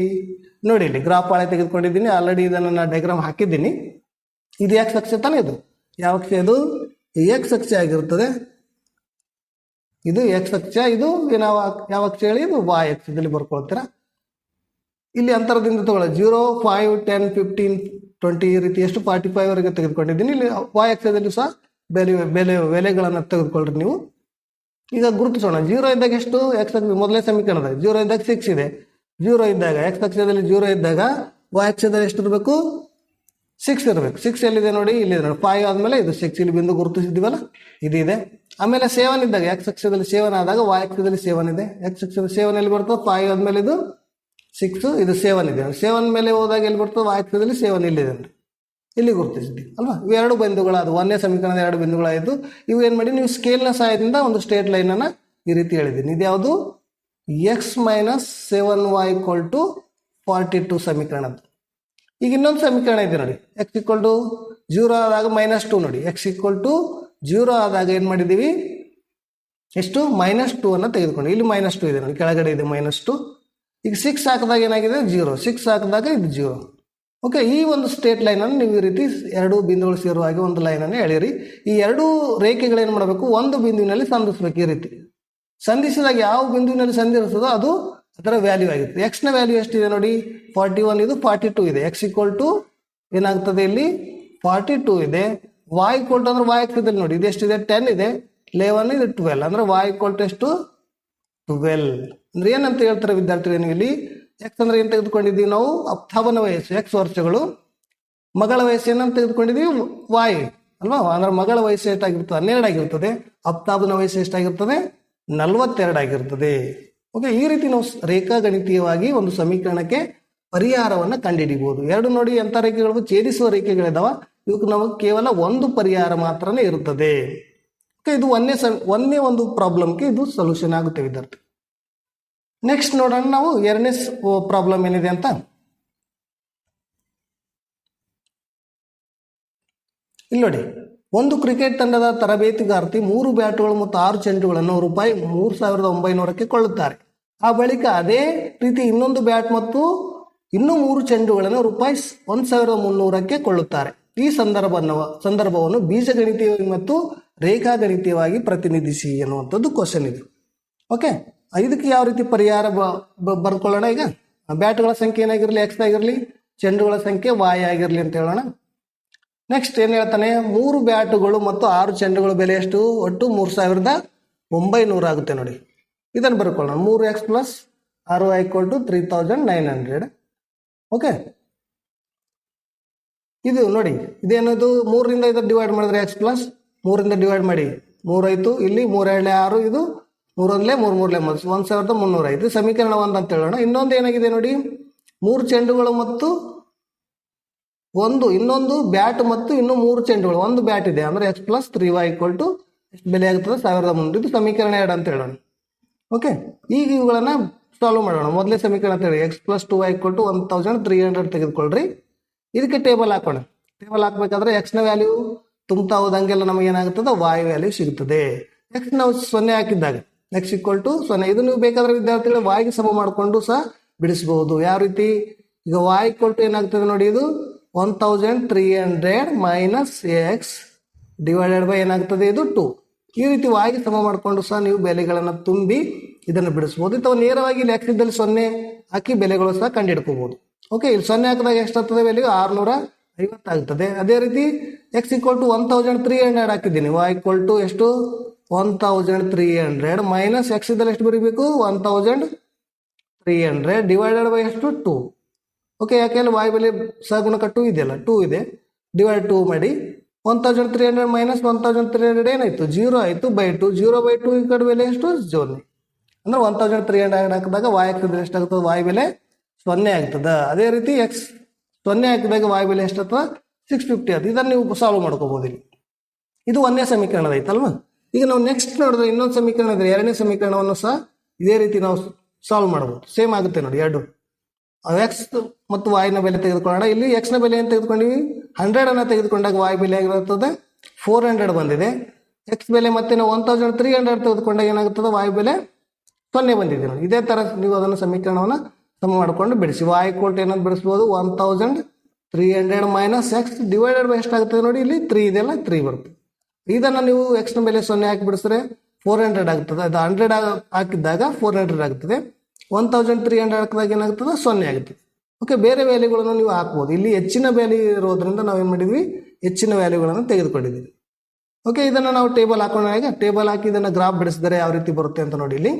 ನೋಡಿ ಇಲ್ಲಿ ಗ್ರಾಫ್ ಹಾಳೆ ತೆಗೆದುಕೊಂಡಿದ್ದೀನಿ. ಆಲ್ರೆಡಿ ಇದನ್ನು ನಾನು ಡೈಗ್ರಾಮ್ ಹಾಕಿದ್ದೀನಿ. ಇದು ಎಕ್ಸ್ ಅಕ್ಷ ತಾನೇ ಇದು? ಯಾವ ಅಕ್ಷ ಇದು? ಎಕ್ಸ್ ಅಕ್ಷ ಆಗಿರುತ್ತದೆ. ಇದು ಎಕ್ಸ್ ಅಕ್ಷ, ಇದು ಏನಾವ ಯಾವ ಅಕ್ಷ ಹೇಳಿ? ಇದು ವಾಯ್ ಅಕ್ಷದಲ್ಲಿ ಬರ್ಕೊಳ್ತೀರಾ? ಇಲ್ಲಿ ಅಂತರದಿಂದ ತಗೊಳ್ಳಿ. Zero five ten fifteen twenty ಈ ರೀತಿ ಎಷ್ಟು ಫಾರ್ಟಿ ಫೈವ್ ವರೆಗೆ ತೆಗೆದುಕೊಂಡಿದ್ದೀನಿ. ಇಲ್ಲಿ ವಾಯ್ ಅಕ್ಷದಲ್ಲಿ ಸಹ ಬೆಲೆ ಬೆಲೆ, ಬೆಲೆಗಳನ್ನು ತೆಗೆದುಕೊಳ್ಳ್ರಿ ನೀವು. ಈಗ ಗುರುತಿಸೋಣ. ಜೀರೋ ಇದ್ದಾಗ ಎಷ್ಟು? ಎಕ್ಸ್ ಮೊದಲೇ ಸಮೀಕರಣದ ಜೀರೋ ಇದ್ದಾಗ ಸಿಕ್ಸ್ ಇದೆ. ಜೀರೋ ಇದ್ದಾಗ ಎಕ್ಸ್ ಅಕ್ಷದಲ್ಲಿ ಜೀರೋ ಇದ್ದಾಗ ವಾಯ್ ಅಕ್ಷದಲ್ಲಿ ಎಷ್ಟು ಇರಬೇಕು? ಸಿಕ್ಸ್ ಇರಬೇಕು. ಸಿಕ್ಸ್ ಎಲ್ಲಿದೆ ನೋಡಿ? ಇಲ್ಲಿ ನೋಡಿ. ಫೈವ್ ಆದಮೇಲೆ ಇದು ಸಿಕ್ಸ್ ಇಲ್ಲಿ ಬಿಂದು ಗುರುತಿಸಿದ್ದೀವಲ್ಲ? ಇದು ಇದೆ. ಆಮೇಲೆ ಸೇವನ್ ಇದ್ದಾಗ ಎಕ್ಸ್ ಅಕ್ಷದಲ್ಲಿ ಸೇವನ್ ಆದಾಗ ವಾಯ್ ಅಕ್ಷದಲ್ಲಿ ಸೇವನ್ ಇದೆ. ಎಕ್ಸ್ ಅಕ್ಷದಲ್ಲಿ ಸೇವನ್ ಎಲ್ಲಿ ಬರ್ತದೆ? ಫೈವ್ ಆದಮೇಲೆ ಇದು ಸಿಕ್ಸ್ ಇದು ಸೆವೆನ್ ಇದೆ. ಸೆವೆನ್ ಮೇಲೆ ಹೋದಾಗ ಎಲ್ಲಿ ಬರ್ತದೆ ಆಯ್ತದಲ್ಲಿ ಸೆವೆನ್ ಇಲ್ಲಿದೆ ಅಂದರೆ. ಇಲ್ಲಿ ಗುರುತಿಸಿದ್ವಿ, ಅಲ್ವಾ? ಎರಡು ಬಿಂದುಗಳಾದ ಒಂದೇ ಸಮೀಕರಣದ ಎರಡು ಬಿಂದುಗಳಾಯಿತು ಇವು ಏನು ಮಾಡಿ, ನೀವು ಸ್ಕೇಲ್ನ ಸಹಾಯದಿಂದ ಒಂದು ಸ್ಟೇಟ್ ಲೈನನ್ನು ಈ ರೀತಿ ಹೇಳಿದ್ದೀನಿ. ಇದ್ಯಾವುದು x minus seven y equal to forty two ಸಮೀಕರಣದ್ದು. ಈಗ ಇನ್ನೊಂದು ಸಮೀಕರಣ ಇದೆ ನೋಡಿ. ಎಕ್ಸ್ ಈಕ್ವಲ್ ಟು ಜೀರೋ ಆದಾಗ ಮೈನಸ್ ಟು ನೋಡಿ. ಎಕ್ಸ್ ಈಕ್ವಲ್ ಟು ಜೀರೋ ಆದಾಗ ಏನು ಮಾಡಿದ್ದೀವಿ? ಎಷ್ಟು? ಮೈನಸ್ ಟೂ ಅನ್ನು ತೆಗೆದುಕೊಂಡು ಇಲ್ಲಿ ಮೈನಸ್ ಟು ಇದೆ ನೋಡಿ. ಕೆಳಗಡೆ ಇದೆ ಮೈನಸ್ ಟು ಈಗ ಸಿಕ್ಸ್ ಹಾಕಿದಾಗ ಏನಾಗಿದೆ? ಜೀರೋ ಸಿಕ್ಸ್ ಹಾಕಿದಾಗ ಇದು ಜೀರೋ ಓಕೆ ಈ ಒಂದು ಸ್ಟೇಟ್ ಲೈನನ್ನು ನೀವು ಈ ರೀತಿ ಎರಡು ಬಿಂದುಗಳು ಸೇರುವ ಹಾಗೆ ಒಂದು ಲೈನನ್ನು ಎಳೆಯಿರಿ. ಈ ಎರಡೂ ರೇಖೆಗಳೇನು ಮಾಡಬೇಕು? ಒಂದು ಬಿಂದುವಿನಲ್ಲಿ ಸಂಧಿಸ್ಬೇಕು ಈ ರೀತಿ. ಸಂಧಿಸಿದಾಗ ಯಾವ ಬಿಂದುವಿನಲ್ಲಿ ಸಂಧಿಸ್ತದೋ ಅದು ಅದರ ವ್ಯಾಲ್ಯೂ ಆಗಿರುತ್ತೆ. ಎಕ್ಸ್ನ ವ್ಯಾಲ್ಯೂ ಎಷ್ಟಿದೆ ನೋಡಿ? ಫಾರ್ಟಿ ಒನ್ ಇದು ಫಾರ್ಟಿ ಟು ಇದೆ. ಎಕ್ಸ್ ಈಕ್ವಲ್ ಟು ಏನಾಗ್ತದೆ ಇಲ್ಲಿ? ಫಾರ್ಟಿ ಟೂ ಇದೆ ವಾಯ್ ಈಕ್ವಲ್ ಅಂದ್ರೆ ವಾಯ್ ಆಗ್ತದೆ ನೋಡಿ. ಇದು ಎಷ್ಟಿದೆ? ಟೆನ್ ಇದೆ. ಲೆವೆನ್ ಇದು ಟ್ವೆಲ್ ಅಂದ್ರೆ ವಾಯ್ ಈಕ್ವಲ್ ಟು ಎಷ್ಟು? ಟ್ವೆಲ್ ಅಂದ್ರೆ ಏನಂತ ಹೇಳ್ತಾರೆ ವಿದ್ಯಾರ್ಥಿಗಳು ನೀವು ಇಲ್ಲಿ? ಎಕ್ಸ್ ಅಂದ್ರೆ ಏನು ತೆಗೆದುಕೊಂಡಿದ್ದೀವಿ ನಾವು? ಅಪ್ತಾವನ ವಯಸ್ಸು ಎಕ್ಸ್ ವರ್ಷಗಳು. ಮಗಳ ವಯಸ್ಸು ಏನಂತ ತೆಗೆದುಕೊಂಡಿದ್ದೀವಿ? ವಾಯ್ ಅಲ್ವಾ? ಅಂದ್ರೆ ಮಗಳ ವಯಸ್ಸು ಎಷ್ಟಾಗಿರ್ತದೆ? ಹನ್ನೆರಡು ಆಗಿರ್ತದೆ. ಅಪ್ತಾಬನ ವಯಸ್ಸು ಎಷ್ಟಾಗಿರ್ತದೆ? ನಲವತ್ತೆರಡು ಆಗಿರ್ತದೆ. ಓಕೆ ಈ ರೀತಿ ನಾವು ಸ್- ರೇಖಾಗಣಿತೀಯವಾಗಿ ಒಂದು ಸಮೀಕರಣಕ್ಕೆ ಪರಿಹಾರವನ್ನು ಕಂಡುಹಿಡಿಬಹುದು ಎರಡು ನೋಡಿ ಎಂಥ ರೇಖೆಗಳು ಛೇದಿಸುವ ರೇಖೆಗಳಿದಾವ ಇವಕ್ಕೆ ನಾವು ಕೇವಲ ಒಂದು ಪರಿಹಾರ ಮಾತ್ರನೇ ಇರುತ್ತದೆ. ಇದು ಒಂದೇ ಸ, ಒಂದೇ ಒಂದು ಪ್ರಾಬ್ಲಮ್ಗೆ ಇದು ಸೊಲ್ಯೂಷನ್ ಆಗುತ್ತೆ ವಿದ್ಯಾರ್ಥಿ. ನೆಕ್ಸ್ಟ್ ನೋಡೋಣ ನಾವು ಎರಡನೇ ಪ್ರಾಬ್ಲಮ್ ಏನಿದೆ ಅಂತ. ಇಲ್ಲಿ ನೋಡಿ, ಒಂದು ಕ್ರಿಕೆಟ್ ತಂಡದ ತರಬೇತಿಗಾರ್ತಿ ಮೂರು ಬ್ಯಾಟುಗಳು ಮತ್ತು ಆರು ಚೆಂಡುಗಳನ್ನು ರೂಪಾಯಿ ಮೂರು ಸಾವಿರದ ಒಂಬೈನೂರಕ್ಕೆ ಕೊಳ್ಳುತ್ತಾರೆ. ಆ ಬಳಿಕ ಅದೇ ರೀತಿ ಇನ್ನೊಂದು ಬ್ಯಾಟ್ ಮತ್ತು ಇನ್ನೂ ಮೂರು ಚೆಂಡುಗಳನ್ನು ರೂಪಾಯಿ ಒಂದು ಸಾವಿರದ ಮುನ್ನೂರಕ್ಕೆ ಕೊಳ್ಳುತ್ತಾರೆ. ಈ ಸಂದರ್ಭವನ್ನು ಸಂದರ್ಭವನ್ನು ಬೀಜಗಣಿತೀಯವಾಗಿ ಮತ್ತು ರೇಖಾಗಣಿತೀಯವಾಗಿ ಪ್ರತಿನಿಧಿಸಿ ಎನ್ನುವಂಥದ್ದು ಕ್ವಶನ್ ಇದು. ಓಕೆ ಇದಕ್ಕೆ ಯಾವ ರೀತಿ ಪರಿಹಾರ ಬರ್ಕೊಳ್ಳೋಣ ಈಗ? ಬ್ಯಾಟ್ಗಳ ಸಂಖ್ಯೆ ಏನಾಗಿರಲಿ ಎಕ್ಸ್ ಆಗಿರಲಿ ಚೆಂಡುಗಳ ಸಂಖ್ಯೆ ವಾಯ್ ಆಗಿರಲಿ ಅಂತ ಹೇಳೋಣ. ನೆಕ್ಸ್ಟ್ ಏನು ಹೇಳ್ತಾನೆ? ಮೂರು ಬ್ಯಾಟುಗಳು ಮತ್ತು ಆರು ಚೆಂಡುಗಳ ಬೆಲೆ ಎಷ್ಟು? ಒಟ್ಟು ಮೂರು ಸಾವಿರದ ಒಂಬೈನೂರು ಆಗುತ್ತೆ ನೋಡಿ. ಇದನ್ನು ಬರ್ಕೊಳ್ಳೋಣ. ಮೂರು ಎಕ್ಸ್ ಪ್ಲಸ್ ಆರು equal to three thousand nine hundred okay ಇದು ನೋಡಿ, ಇದೇನದು? ಮೂರರಿಂದ ಇದನ್ನು ಡಿವೈಡ್ ಮಾಡಿದ್ರೆ ಎಕ್ಸ್ ಪ್ಲಸ್ ಮೂರಿಂದ ಡಿವೈಡ್ ಮಾಡಿ. ಮೂರಾಯಿತು ಇಲ್ಲಿ ಮೂರೆರಡಲೆ ಆರು, ಇದು ಮೂರೊಂದಲೇ ಮೂರು ಮೂರಲೆ ಮೂರು ಒಂದು ಸಾವಿರದ ಮುನ್ನೂರ ಐದು ಸಮೀಕರಣ ಒಂದು ಅಂತ ಹೇಳೋಣ. ಇನ್ನೊಂದು ಏನಾಗಿದೆ ನೋಡಿ? ಮೂರು ಚೆಂಡುಗಳು ಮತ್ತು ಒಂದು, ಇನ್ನೊಂದು ಬ್ಯಾಟ್ ಮತ್ತು ಇನ್ನು ಮೂರು ಚೆಂಡುಗಳು. ಒಂದು ಬ್ಯಾಟ್ ಇದೆ. ಅಂದ್ರೆ x plus three y equal to ಬೆಲೆ ಆಗ್ತದೆ, ಸಾವಿರದ ಮುನ್ನೂರು ಇದು ಸಮೀಕರಣ ಎರಡು ಅಂತ ಹೇಳೋಣ. ಓಕೆ? ಈಗ ಇವುಗಳನ್ನ ಸಾಲ್ವ್ ಮಾಡೋಣ. ಮೊದಲೇ ಸಮೀಕರಣ ಅಂತ ಹೇಳಿ. X plus two y equal to one thousand three hundred ತೆಗೆದುಕೊಳ್ಳ್ರಿ ಇದಕ್ಕೆ ಟೇಬಲ್ ಹಾಕೋಣ. ಟೇಬಲ್ ಹಾಕ್ಬೇಕಾದ್ರೆ ಎಕ್ಸ್ನ ವ್ಯಾಲ್ಯೂ ತುಂಬ್ತಾ ಹೋದಂಗೆಲ್ಲ ನಮಗೆ ಏನಾಗುತ್ತದೆ ವಾಯ್ ವ್ಯಾಲ್ಯೂ ಸಿಗುತ್ತದೆ ಎಕ್ಸ್ ನಾವು ಸೊನ್ನೆ ಹಾಕಿದ್ದಾಗ ಎಕ್ಸ್ ಈಕ್ವಲ್ ಟು ಸೊನ್ನೆ ಇದು ನೀವು ಬೇಕಾದ್ರೆ ವಿದ್ಯಾರ್ಥಿಗಳು ವಾಯ್ಗೆ ಸಮ ಮಾಡಿಕೊಂಡು ಸಹ ಬಿಡಿಸಬಹುದು. ಯಾವ ರೀತಿ? ಈಗ ವಾಯ್ ಈಕ್ವಲ್ ಟು ಏನಾಗ್ತದೆ ನೋಡಿ ಇದು? One thousand three hundred minus x divided by ಏನಾಗ್ತದೆ? ಇದು ಟು ಈ ರೀತಿ ವಾಯಿಗೆ ಸಮ ಮಾಡಿಕೊಂಡು ಸಹ ನೀವು ಬೆಲೆಗಳನ್ನು ತುಂಬಿ ಇದನ್ನು ಬಿಡಿಸ್ಬೋದು ಅಥವಾ ನೇರವಾಗಿ ಇಲ್ಲಿ ಎಕ್ಸ್ ಇದ್ದಲ್ಲಿ ಸೊನ್ನೆ ಹಾಕಿ ಬೆಲೆಗಳು ಸಹ ಕಂಡುಹಿಡ್ಕೋಬಹುದು. ಓಕೆ ಇಲ್ಲಿ ಸೊನ್ನೆ ಹಾಕಿದಾಗ ಎಷ್ಟಾಗ್ತದೆ ಬೆಲೆಗೆ? ಆರುನೂರ ಐವತ್ತಾಗ್ತದೆ ಅದೇ ರೀತಿ x equal to one thousand three hundred ಹಾಕಿದ್ದೀನಿ. ವಾಯ್ ಈಕ್ವಲ್ ಟು ಎಷ್ಟು? One thousand three hundred minus x ಇದ್ದಲ್ಲಿ ಎಷ್ಟು ಬರೀಬೇಕು? One thousand three hundred divided by ಎಷ್ಟು? ಟು ಓಕೆ ಯಾಕೆಂದ್ರೆ ವಾಯು ಬೆಲೆ ಸಗುಣಕ ಟೂ ಇದೆಯಲ್ಲ? ಟೂ ಇದೆ. ಡಿವೈಡ್ ಟೂ ಮಾಡಿ one thousand three hundred minus one thousand three hundred ಏನಾಯಿತು? ಜೀರೋ ಆಯಿತು by two zero by two ಈ ಕಡೆ ಬೆಲೆ ಎಷ್ಟು? ಜೋನಿ ಅಂದ್ರೆ ಒನ್ ತೌಸಂಡ್ ತ್ರೀ ಹಂಡ್ರೆಡ್ ಹಾಕಿದಾಗ ವಾಯ್ ಹಾಕಿದ್ರೆ ಎಷ್ಟಾಗ್ತದೆ? ವಾಯು ಬೆಲೆ ಸೊನ್ನೆ ಆಗ್ತದೆ. ಅದೇ ರೀತಿ ಎಕ್ಸ್ ಸೊನ್ನೆ ಹಾಕಿದಾಗ ವಾಯು ಬೆಲೆ ಎಷ್ಟಾಗ್ತದೆ? ಸಿಕ್ಸ್ ಫಿಫ್ಟಿ ಅದು ಇದನ್ನು ನೀವು ಸಾಲ್ವ್ ಮಾಡ್ಕೋಬೋದು ಇಲ್ಲಿ. ಇದು ಒಂದೇ ಸಮೀಕರಣದ ಐತಲ್ವಾ? ಈಗ ನಾವು ನೆಕ್ಸ್ಟ್ ನೋಡಿದ್ರೆ ಇನ್ನೊಂದು ಸಮೀಕರಣ ಇದ್ರೆ ಎರಡನೇ ಸಮೀಕರಣವನ್ನು ಸಹ ಇದೇ ರೀತಿ ನಾವು ಸಾಲ್ವ್ ಮಾಡಬಹುದು ಸೇಮ್ ಆಗುತ್ತೆ ನೋಡಿ ಎರಡು. ಎಕ್ಸ್ ಮತ್ತು ವಾಯಿನ ಬೆಲೆ ತೆಗೆದುಕೊಳ್ಳೋಣ ಇಲ್ಲಿ ಎಕ್ಸ್ನ ಬೆಲೆ ಏನು ತೆಗೆದುಕೊಂಡಿವಿ? ಹಂಡ್ರೆಡ್ ಅನ್ನ ತೆಗೆದುಕೊಂಡಾಗ ವಾಯ್ ಬೆಲೆ ಆಗಿರುತ್ತದೆ. ಫೋರ್ ಹಂಡ್ರೆಡ್ ಬಂದಿದೆ. ಎಕ್ಸ್ ಬೆಲೆ ಮತ್ತೆ ನಾವು ಒನ್ ತೌಸಂಡ್ ತ್ರೀ ಹಂಡ್ರೆಡ್ ತೆಗೆದುಕೊಂಡಾಗ ಏನಾಗುತ್ತದೆ? ವಾಯು ಬೆಲೆ ಸೊನ್ನೆ ಬಂದಿದೆ ನೋಡಿ. ಇದೇ ಥರ ನೀವು ಅದನ್ನು ಸಮೀಕರಣವನ್ನು ಸಮ ಮಾಡಿಕೊಂಡು ಬಿಡಿಸಿ. ವಾಯು ಕೋಟ್ ಏನಂತ ಬಿಡಿಸಬಹುದು one thousand three hundred minus x divided by ಎಷ್ಟಾಗುತ್ತದೆ ನೋಡಿ? ಇಲ್ಲಿ ತ್ರೀ ಇದೆಲ್ಲ ತ್ರೀ ಬರುತ್ತೆ. ಇದನ್ನು ನೀವು ಎಕ್ಸ್ನ ಮೇಲೆ ಸೊನ್ನೆ ಹಾಕಿ ಬಿಡಿಸಿದ್ರೆ ಫೋರ್ ಹಂಡ್ರೆಡ್ ಆಗ್ತದೆ. ಅದು ಹಂಡ್ರೆಡ್ ಹಾಕಿದ್ದಾಗ ಫೋರ್ ಹಂಡ್ರೆಡ್ ಆಗ್ತದೆ. ಒನ್ ತೌಸಂಡ್ ತ್ರೀ ಹಂಡ್ರೆಡ್ ಹಾಕಿದಾಗ ಏನಾಗ್ತದೆ? ಸೊನ್ನೆ ಆಗುತ್ತೆ ಓಕೆ ಬೇರೆ ವ್ಯಾಲ್ಯೂಗಳನ್ನು ನೀವು ಹಾಕ್ಬೋದು. ಇಲ್ಲಿ ಹೆಚ್ಚಿನ ವ್ಯಾಲ್ಯೂ ಇರೋದ್ರಿಂದ ಏನು ಮಾಡಿದ್ವಿ? ಹೆಚ್ಚಿನ ವ್ಯಾಲ್ಯೂಗಳನ್ನು ತೆಗೆದುಕೊಂಡಿದ್ದೀವಿ ಓಕೆ ಇದನ್ನು ನಾವು ಟೇಬಲ್ ಹಾಕೊಂಡಾಗ ಟೇಬಲ್ ಹಾಕಿ ಇದನ್ನು ಗ್ರಾಫ್ ಬಿಡಿಸಿದರೆ ಯಾವ ರೀತಿ ಬರುತ್ತೆ ಅಂತ ನೋಡಿ ಇಲ್ಲಿ.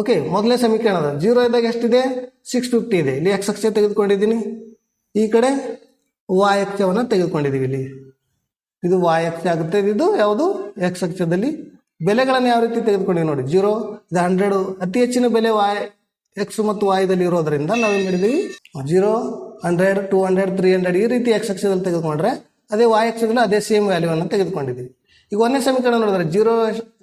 ಓಕೆ ಮೊದಲನೇ ಸಮೀಕರಣದ ಜೀರೋ ಇದ್ದಾಗ ಎಷ್ಟಿದೆ? ಸಿಕ್ಸ್ ಫಿಫ್ಟಿ ಇದೆ. ಇಲ್ಲಿ ಎಕ್ಸ್ ಅಕ್ಷ ತೆಗೆದುಕೊಂಡಿದ್ದೀನಿ. ಈ ಕಡೆ ವಾಯ್ ಅಕ್ಷವನ್ನು ತೆಗೆದುಕೊಂಡಿದ್ದೀವಿ ಇಲ್ಲಿ. ಇದು ವಾಯ್ ಎಕ್ಸ್ ಆಗುತ್ತೆ. ಇದು ಯಾವುದು? ಎಕ್ಸ್ ಅಕ್ಷದಲ್ಲಿ. ಬೆಲೆಗಳನ್ನು ಯಾವ ರೀತಿ ತೆಗೆದುಕೊಂಡಿವಿ ನೋಡಿ. ಜೀರೋ ಇದು ಹಂಡ್ರೆಡು ಅತಿ ಹೆಚ್ಚಿನ ಬೆಲೆ ವಾಯ್ ಎಕ್ಸ್ ಮತ್ತು ವಾಯ್ದಲ್ಲಿ ಇರೋದ್ರಿಂದ ನಾವೇನು ಮಾಡಿದ್ದೀವಿ zero hundred two hundred three hundred ಈ ರೀತಿ ಎಕ್ಸ್ ಅಕ್ಷದಲ್ಲಿ ತೆಗೆದುಕೊಂಡ್ರೆ ಅದೇ ವಾಯ್ ಎಕ್ಸದಲ್ಲಿ ಅದೇ ಸೇಮ್ ವ್ಯಾಲ್ಯೂವನ್ನು ತೆಗೆದುಕೊಂಡಿದ್ದೀವಿ ಈಗ ಒಂದೇ ಸಮೀಕರಣ ನೋಡಿದ್ರೆ ಜೀರೋ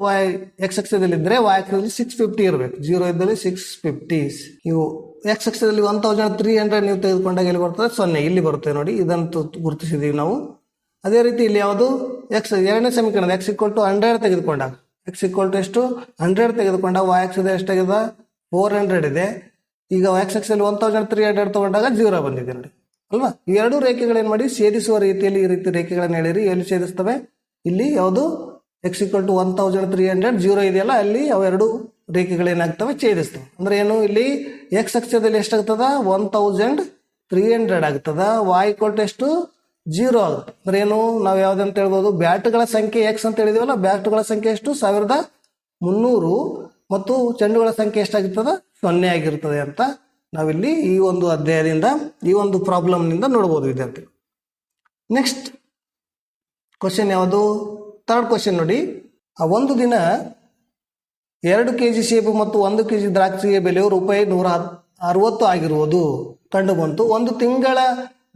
ವಾಯ್ ಎಕ್ಸ್ ಅಕ್ಷದಲ್ಲಿ ಇದ್ದರೆ ವಾಯ್ ಅಕ್ಷದಲ್ಲಿ ಸಿಕ್ಸ್ ಫಿಫ್ಟಿ ಇರಬೇಕು. ಜೀರೋ ಇದ್ದಲ್ಲಿ ಸಿಕ್ಸ್ ಫಿಫ್ಟಿ ಇವು ಎಕ್ಸ್ ಅಕ್ಷದಲ್ಲಿ ಒನ್ ತೌಸಂಡ್ ತ್ರೀ ಹಂಡ್ರೆಡ್ ನೀವು ತೆಗೆದುಕೊಂಡಾಗ ಎಲ್ಲಿ ಬರ್ತದೆ? ಸೊನ್ನೆ. ಇಲ್ಲಿ ಬರುತ್ತೆ ನೋಡಿ. ಇದನ್ನು ತು- ಗುರುತಿಸಿದ್ದೀವಿ ನಾವು. ಅದೇ ರೀತಿ ಇಲ್ಲಿ ಯಾವುದು ಎಕ್ಸ್ ಎರಡನೇ ಸಮೀಕರಣ ಎಕ್ಸ್ ಇಕ್ವಲ್ ಟು ಹಂಡ್ರೆಡ್ ತೆಗೆದುಕೊಂಡಾಗ ಎಕ್ಸ್ ಇಕ್ವಲ್ ಟು ಎಷ್ಟು? ಹಂಡ್ರೆಡ್ ತೆಗೆದುಕೊಂಡಾಗ ವೈ ಎಕ್ಸ್ ಎಷ್ಟಾಗಿದೆ? ಫೋರ್ ಹಂಡ್ರೆಡ್ ಇದೆ. ಈಗ ಎಕ್ಸ್ ಎಕ್ಸ್ ಅಲ್ಲಿ ಒನ್ ತೌಸಂಡ್ ತ್ರೀ ಹಂಡ್ರೆಡ್ ತಗೊಂಡಾಗ ಜೀರೋ ಬಂದಿದೆ ನೋಡಿ. ಅಲ್ವಾ? ಎರಡು ರೇಖೆಗಳೇನು ಮಾಡಿ? ಸೇರಿಸುವ ರೀತಿಯಲ್ಲಿ ಈ ರೀತಿ ರೇಖೆಗಳನ್ನ ಹೇಳಿರಿ. ಎಲ್ಲಿ ಸೇರಿಸ್ತವೆ ಇಲ್ಲಿ ಯಾವುದು? X equal to one thousand three hundred zero ಇದೆಯಲ್ಲ? ಅಲ್ಲಿ ಅವೆರಡು ರೇಖೆಗಳೇನಾಗ್ತವೆ? ಛೇದಿಸ್ತವೆ. ಅಂದ್ರೆ ಏನು? ಇಲ್ಲಿ ಎಕ್ಸ್ ಅಕ್ಷದಲ್ಲಿ ಎಷ್ಟಾಗ್ತದ? ಒನ್ ತೌಸಂಡ್ ತ್ರೀ ಹಂಡ್ರೆಡ್ ಆಗ್ತದ. ವಾಯ್ ಟು ಎಷ್ಟು? ಜೀರೋ ಅದು. ಅಂದ್ರೆ ಏನು, ನಾವು ಯಾವ್ದಂತ ಹೇಳ್ಬೋದು, ಬ್ಯಾಟ್ಗಳ ಸಂಖ್ಯೆ ಎಕ್ಸ್ ಅಂತ ಹೇಳಿದೀವಲ್ಲ, ಬ್ಯಾಟ್ಗಳ ಸಂಖ್ಯೆ ಎಷ್ಟು? ಸಾವಿರದ ಮುನ್ನೂರು. ಮತ್ತು ಚೆಂಡುಗಳ ಸಂಖ್ಯೆ ಎಷ್ಟಾಗಿರ್ತದ? ಸೊನ್ನೆ ಆಗಿರ್ತದೆ ಅಂತ ನಾವಿಲ್ಲಿ ಈ ಒಂದು ಅಧ್ಯಾಯದಿಂದ, ಈ ಒಂದು ಪ್ರಾಬ್ಲಮ್ನಿಂದ ನೋಡ್ಬೋದು ವಿದ್ಯಾರ್ಥಿ ನೆಕ್ಸ್ಟ್ ಕ್ವಶನ್ ಯಾವುದು? ಥರ್ಡ್ ಕ್ವಶನ್ ನೋಡಿ. ಆ ಒಂದು ದಿನ ಎರಡು ಕೆ ಜಿ ಸೇಬು ಮತ್ತು ಒಂದು ಕೆ ಜಿ ದ್ರಾಕ್ಷಿಯ ಬೆಲೆಯು ರೂಪಾಯಿ ನೂರ ಅರವತ್ತು ಆಗಿರುವುದು ಕಂಡು ಬಂತು ಒಂದು ತಿಂಗಳ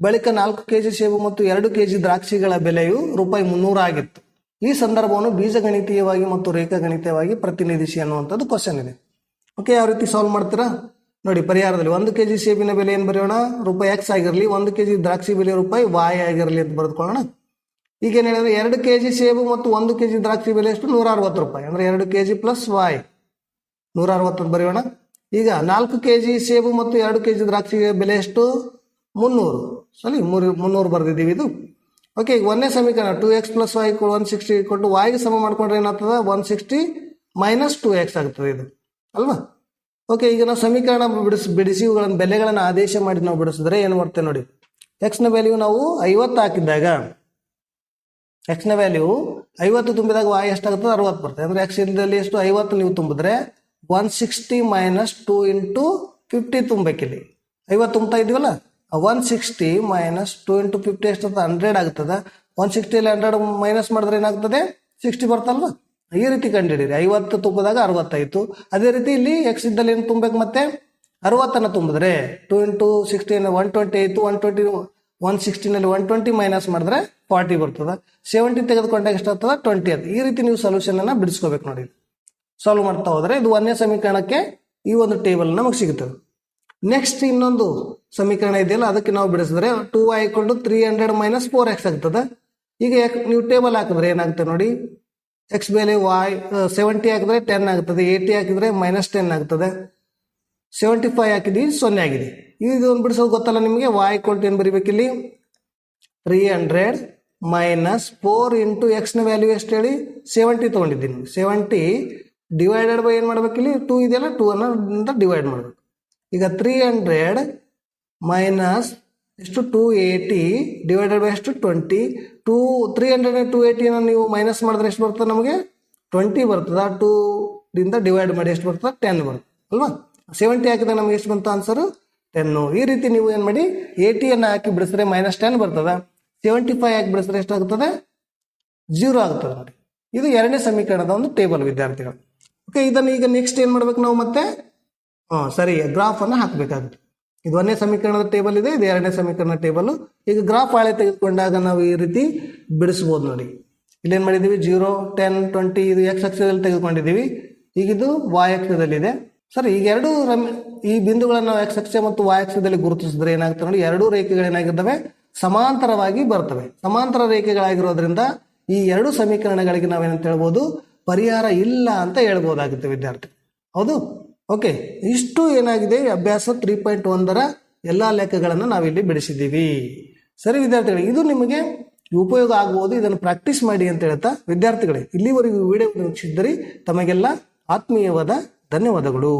ಬಳಿಕ ನಾಲ್ಕು ಕೆಜಿ ಸೇಬು ಮತ್ತು ಎರಡು ಕೆಜಿ ದ್ರಾಕ್ಷಿಗಳ ಬೆಲೆಯು ರೂಪಾಯಿ ಮುನ್ನೂರ ಆಗಿತ್ತು. ಈ ಸಂದರ್ಭವನ್ನು ಬೀಜಗಣಿತೀಯವಾಗಿ ಮತ್ತು ರೇಖಾಗಣಿತೀಯವಾಗಿ ಪ್ರತಿನಿಧಿಸಿ ಅನ್ನುವಂಥದ್ದು ಕ್ವಶನ್ ಇದೆ. ಓಕೆ ಯಾವ ರೀತಿ ಸಾಲ್ವ್ ಮಾಡ್ತೀರಾ? ನೋಡಿ, ಪರಿಹಾರದಲ್ಲಿ ಒಂದು ಕೆ ಜಿ ಸೇಬಿನ ಬೆಲೆ ಏನು ಬರೆಯೋಣ? ರೂಪಾಯಿ ಎಕ್ಸ್ ಆಗಿರಲಿ, ಒಂದು ಕೆ ಜಿ ದ್ರಾಕ್ಷಿ ಬೆಲೆ ರೂಪಾಯಿ ವಾಯ್ ಆಗಿರಲಿ ಅಂತ ಬರೆದುಕೊಳ್ಳೋಣ. ಈಗ ಏನು ಹೇಳಿದ್ರೆ, ಎರಡು ಕೆ ಜಿ ಸೇಬು ಮತ್ತು ಒಂದು ಕೆ ಜಿ ದ್ರಾಕ್ಷಿ ಬೆಲೆ ಎಷ್ಟು? ನೂರ ಅರವತ್ತು ರೂಪಾಯಿ. ಅಂದರೆ ಎರಡು ಕೆ ಜಿ ಪ್ಲಸ್ ವಾಯ್ ನೂರ ಅರವತ್ತು ಬರೆಯೋಣ. ಈಗ ನಾಲ್ಕು ಕೆ ಜಿ ಸೇಬು ಮತ್ತು ಎರಡು ಕೆ ಜಿ ದ್ರಾಕ್ಷಿ ಬೆಲೆ ಎಷ್ಟು? ಮುನ್ನೂರು. ಸರಿ, ಮೂರು, ಮುನ್ನೂರು ಬರೆದಿದ್ದೀವಿ ಇದು. ಓಕೆ ಈಗ ಒಂದನೇ ಸಮೀಕರಣ two x plus y one sixty ಕೊಟ್ಟು ವಾಯ್ಗೆ ಸಮ ಮಾಡ್ಕೊಂಡ್ರೆ ಏನಾಗ್ತದೆ? One sixty minus two x ಆಗ್ತದೆ ಇದು. ಅಲ್ವಾ? ಓಕೆ ಈಗ ನಾವು ಸಮೀಕರಣ ಬಿಡಿಸಿ ಬಿಡಿಸಿ ಇವುಗಳನ್ನು, ಬೆಲೆಗಳನ್ನು ಆದೇಶ ಮಾಡಿ ನಾವು ಬಿಡಿಸಿದ್ರೆ ಏನು ಮಾಡ್ತೇವೆ ನೋಡಿ. ಎಕ್ಸ್ನ ವ್ಯಾಲ್ಯೂ ನಾವು ಐವತ್ತು ಹಾಕಿದ್ದಾಗ ಎಕ್ಸ್ನ ವ್ಯಾಲ್ಯೂ ಐವತ್ತು ತುಂಬಿದಾಗ ವಾಯ್ ಎಷ್ಟಾಗ್ತದೆ? ಅರವತ್ತು ಬರ್ತದೆ. ಅಂದರೆ ಎಕ್ಸ್ ಇಲ್ಲದಲ್ಲಿ ಎಷ್ಟು? ಐವತ್ತು ನೀವು ತುಂಬಿದ್ರೆ one sixty minus two into fifty ತುಂಬಬೇಕಿಲ್ಲಿ ಐವತ್ತು ತುಂಬ್ತಾ ಇದೀವಲ್ಲ? One sixty minus two into fifty ಎಷ್ಟು ಹಂಡ್ರೆಡ್ ಆಗ್ತದೆ. ಒನ್ ಸಿಕ್ಸ್ಟಿಯಲ್ಲಿ ಹಂಡ್ರೆಡ್ ಮೈನಸ್ ಮಾಡಿದ್ರೆ ಏನಾಗ್ತದೆ? ಸಿಕ್ಸ್ಟಿ ಬರ್ತಲ್ವ? ಈ ರೀತಿ ಕಂಡುಹಿಡಿರಿ ಐವತ್ತು ತುಂಬಿದಾಗ ಅರವತ್ತಾಯಿತು ಅದೇ ರೀತಿ ಇಲ್ಲಿ ಎಕ್ಸ್ ಇದ್ದಲ್ಲಿ ಏನು ತುಂಬಬೇಕು ಮತ್ತೆ? ಅರವತ್ತನ್ನು ತುಂಬಿದ್ರೆ ಟು ಇಂಟು ಸಿಕ್ಸ್ಟಿನ ಒನ್ ಟ್ವೆಂಟಿ ಆಯಿತು ಒನ್ ಟ್ವೆಂಟಿ ಒನ್ ಸಿಕ್ಸ್ಟಿನಲ್ಲಿ ಒನ್ ಟ್ವೆಂಟಿ ಮೈನಸ್ ಮಾಡಿದ್ರೆ ಫಾರ್ಟಿ ಬರ್ತದೆ. ಸೆವೆಂಟಿ ತೆಗೆದುಕೊಂಡಾಗ ಎಷ್ಟಾಗ್ತದೆ? ಟ್ವೆಂಟಿ ಅದು ಈ ರೀತಿ ನೀವು ಸೊಲ್ಯೂಷನ್ ಅನ್ನ ಬಿಡಿಸ್ಕೋಬೇಕು ನೋಡಿ. ಸಾಲ್ವ್ ಮಾಡ್ತಾ ಹೋದ್ರೆ ಇದು ಒಂದನೇ ಸಮೀಕರಣಕ್ಕೆ ಈ ಒಂದು ಟೇಬಲ್ ನಮಗೆ ಸಿಗುತ್ತದೆ. ನೆಕ್ಸ್ಟ್ ಇನ್ನೊಂದು ಸಮೀಕರಣ ಇದೆಯಲ್ಲ, ಅದಕ್ಕೆ ನಾವು ಬಿಡಿಸಿದ್ರೆ two equal to three hundred minus four x ಆಗ್ತದೆ. ಈಗ ನೀವು ಟೇಬಲ್ ಹಾಕಿದ್ರೆ ಏನಾಗ್ತದೆ ನೋಡಿ? ಎಕ್ಸ್ ಮೇಲೆ ವಾಯ್ ಸೆವೆಂಟಿ ಹಾಕಿದ್ರೆ ಟೆನ್ ಆಗ್ತದೆ ಏಯ್ಟಿ ಹಾಕಿದ್ರೆ ಮೈನಸ್ ಟೆನ್ ಆಗ್ತದೆ. ಸೆವೆಂಟಿ ಫೈವ್ ಹಾಕಿದ್ವಿ, ಸೊನ್ನೆ ಆಗಿದೆ. ಇದು ಒಂದು ಬಿಡಿಸೋದು ಗೊತ್ತಲ್ಲ ನಿಮಗೆ? ವಾಯ್ ಇಕ್ವಲ್ ಟು ಏನು ಬರಿಬೇಕಿಲ್ಲಿ three hundred minus four into ಎಕ್ಸ್ನ ವ್ಯಾಲ್ಯೂ ಎಷ್ಟು ಹೇಳಿ? ಸೆವೆಂಟಿ ತೊಗೊಂಡಿದ್ದೀನಿ. ಸೆವೆಂಟಿ ಡಿವೈಡೆಡ್ ಬೈ ಏನು ಮಾಡ್ಬೇಕಿಲ್ಲಿ ಟೂ ಇದೆಯಲ್ಲ ಟೂ ಅನ್ನೋದ್ರಿಂದ ಡಿವೈಡ್ ಮಾಡಬೇಕು. ಈಗ ತ್ರೀ ಹಂಡ್ರೆಡ್ ಮೈನಸ್ ಎಷ್ಟು ಟೂ ಏಯ್ಟಿ ಡಿವೈಡೆಡ್ ಬೈ ಎಷ್ಟು twenty two three hundred two ಏಯ್ಟಿನ ನೀವು ಮೈನಸ್ ಮಾಡಿದ್ರೆ ಎಷ್ಟು ಬರ್ತದೆ ನಮಗೆ? ಟ್ವೆಂಟಿ ಬರ್ತದ. ಟೂ ದಿಂದ ಡಿವೈಡ್ ಮಾಡಿ ಎಷ್ಟು ಬರ್ತದೆ? ಟೆನ್ ಬರ್ತದೆ. ಅಲ್ವಾ? ಸೆವೆಂಟಿ ಹಾಕಿದಾಗ ನಮಗೆ ಎಷ್ಟು ಬಂತು ಆನ್ಸರು ಟೆನ್ನು ಈ ರೀತಿ ನೀವು ಏನು ಮಾಡಿ ಏಯ್ಟಿಯನ್ನು ಹಾಕಿ ಬಿಡಿಸಿದ್ರೆ ಮೈನಸ್ ಟೆನ್ ಬರ್ತದೆ. ಸೆವೆಂಟಿ ಫೈವ್ ಹಾಕಿ ಬಿಡಿಸಿದ್ರೆ ಎಷ್ಟಾಗ್ತದೆ ಜೀರೋ ಆಗ್ತದೆ ನೋಡಿ. ಇದು ಎರಡನೇ ಸಮೀಕರಣದ ಒಂದು ಟೇಬಲ್ ವಿದ್ಯಾರ್ಥಿಗಳು. ಓಕೆ ಇದನ್ನು ಈಗ ನೆಕ್ಸ್ಟ್ ಏನು ಮಾಡ್ಬೇಕು ನಾವು ಮತ್ತೆ? ಹಾಂ, ಸರಿ. ಗ್ರಾಫನ್ನು ಹಾಕಬೇಕಾಗುತ್ತೆ. ಇದು ಒಂದನೇ ಸಮೀಕರಣದ ಟೇಬಲ್ ಇದೆ, ಇದು ಎರಡನೇ ಸಮೀಕರಣದ ಟೇಬಲ್ ಈಗ ಗ್ರಾಫ್ ಹಾಳೆ ತೆಗೆದುಕೊಂಡಾಗ ನಾವು ಈ ರೀತಿ ಬಿಡಿಸ್ಬೋದು ನೋಡಿ. ಇಲ್ಲೇನು ಮಾಡಿದ್ದೀವಿ? ಜೀರೋ ಟೆನ್ ಟ್ವೆಂಟಿ ಇದು ಎಕ್ಸ್ ಅಕ್ಷರದಲ್ಲಿ ತೆಗೆದುಕೊಂಡಿದ್ದೀವಿ. ಈಗ ಇದು ವಾಯ್ ಇದೆ ಸರಿ, ಈಗ ಎರಡು ರಮ್, ಈ ಬಿಂದುಗಳನ್ನು ನಾವು ಎಕ್ಸ್ ಅಕ್ಷ ಮತ್ತು ವಾಯ್ ಅಲ್ಲಿ ಗುರುತಿಸಿದ್ರೆ ಏನಾಗುತ್ತೆ ನೋಡಿ, ಎರಡೂ ರೇಖೆಗಳೇನಾಗಿರ್ತವೆ ಸಮಾಂತರವಾಗಿ ಬರ್ತವೆ. ಸಮಾಂತರ ರೇಖೆಗಳಾಗಿರೋದ್ರಿಂದ ಈ ಎರಡು ಸಮೀಕರಣಗಳಿಗೆ ನಾವೇನಂತ ಹೇಳ್ಬೋದು? ಪರಿಹಾರ ಇಲ್ಲ ಅಂತ ಹೇಳ್ಬೋದಾಗುತ್ತೆ, ವಿದ್ಯಾರ್ಥಿ. ಹೌದು? ಓಕೆ, ಇಷ್ಟು ಏನಾಗಿದೆ? ಅಭ್ಯಾಸ ತ್ರೀ ಪಾಯಿಂಟ್ ಒಂದರ ಎಲ್ಲ ಲೆಕ್ಕಗಳನ್ನು ನಾವಿಲ್ಲಿ ಬಿಡಿಸಿದ್ದೀವಿ. ಸರಿ ವಿದ್ಯಾರ್ಥಿಗಳೇ, ಇದು ನಿಮಗೆ ಉಪಯೋಗ ಆಗಬಹುದು ಇದನ್ನು ಪ್ರಾಕ್ಟೀಸ್ ಮಾಡಿ ಅಂತ ಹೇಳ್ತಾ ವಿದ್ಯಾರ್ಥಿಗಳೇ, ಇಲ್ಲಿವರೆಗೂ ವಿಡಿಯೋ ವೀಕ್ಷಿಸಿದ್ದರೆ ತಮಗೆಲ್ಲ ಆತ್ಮೀಯವಾದ ಧನ್ಯವಾದಗಳು.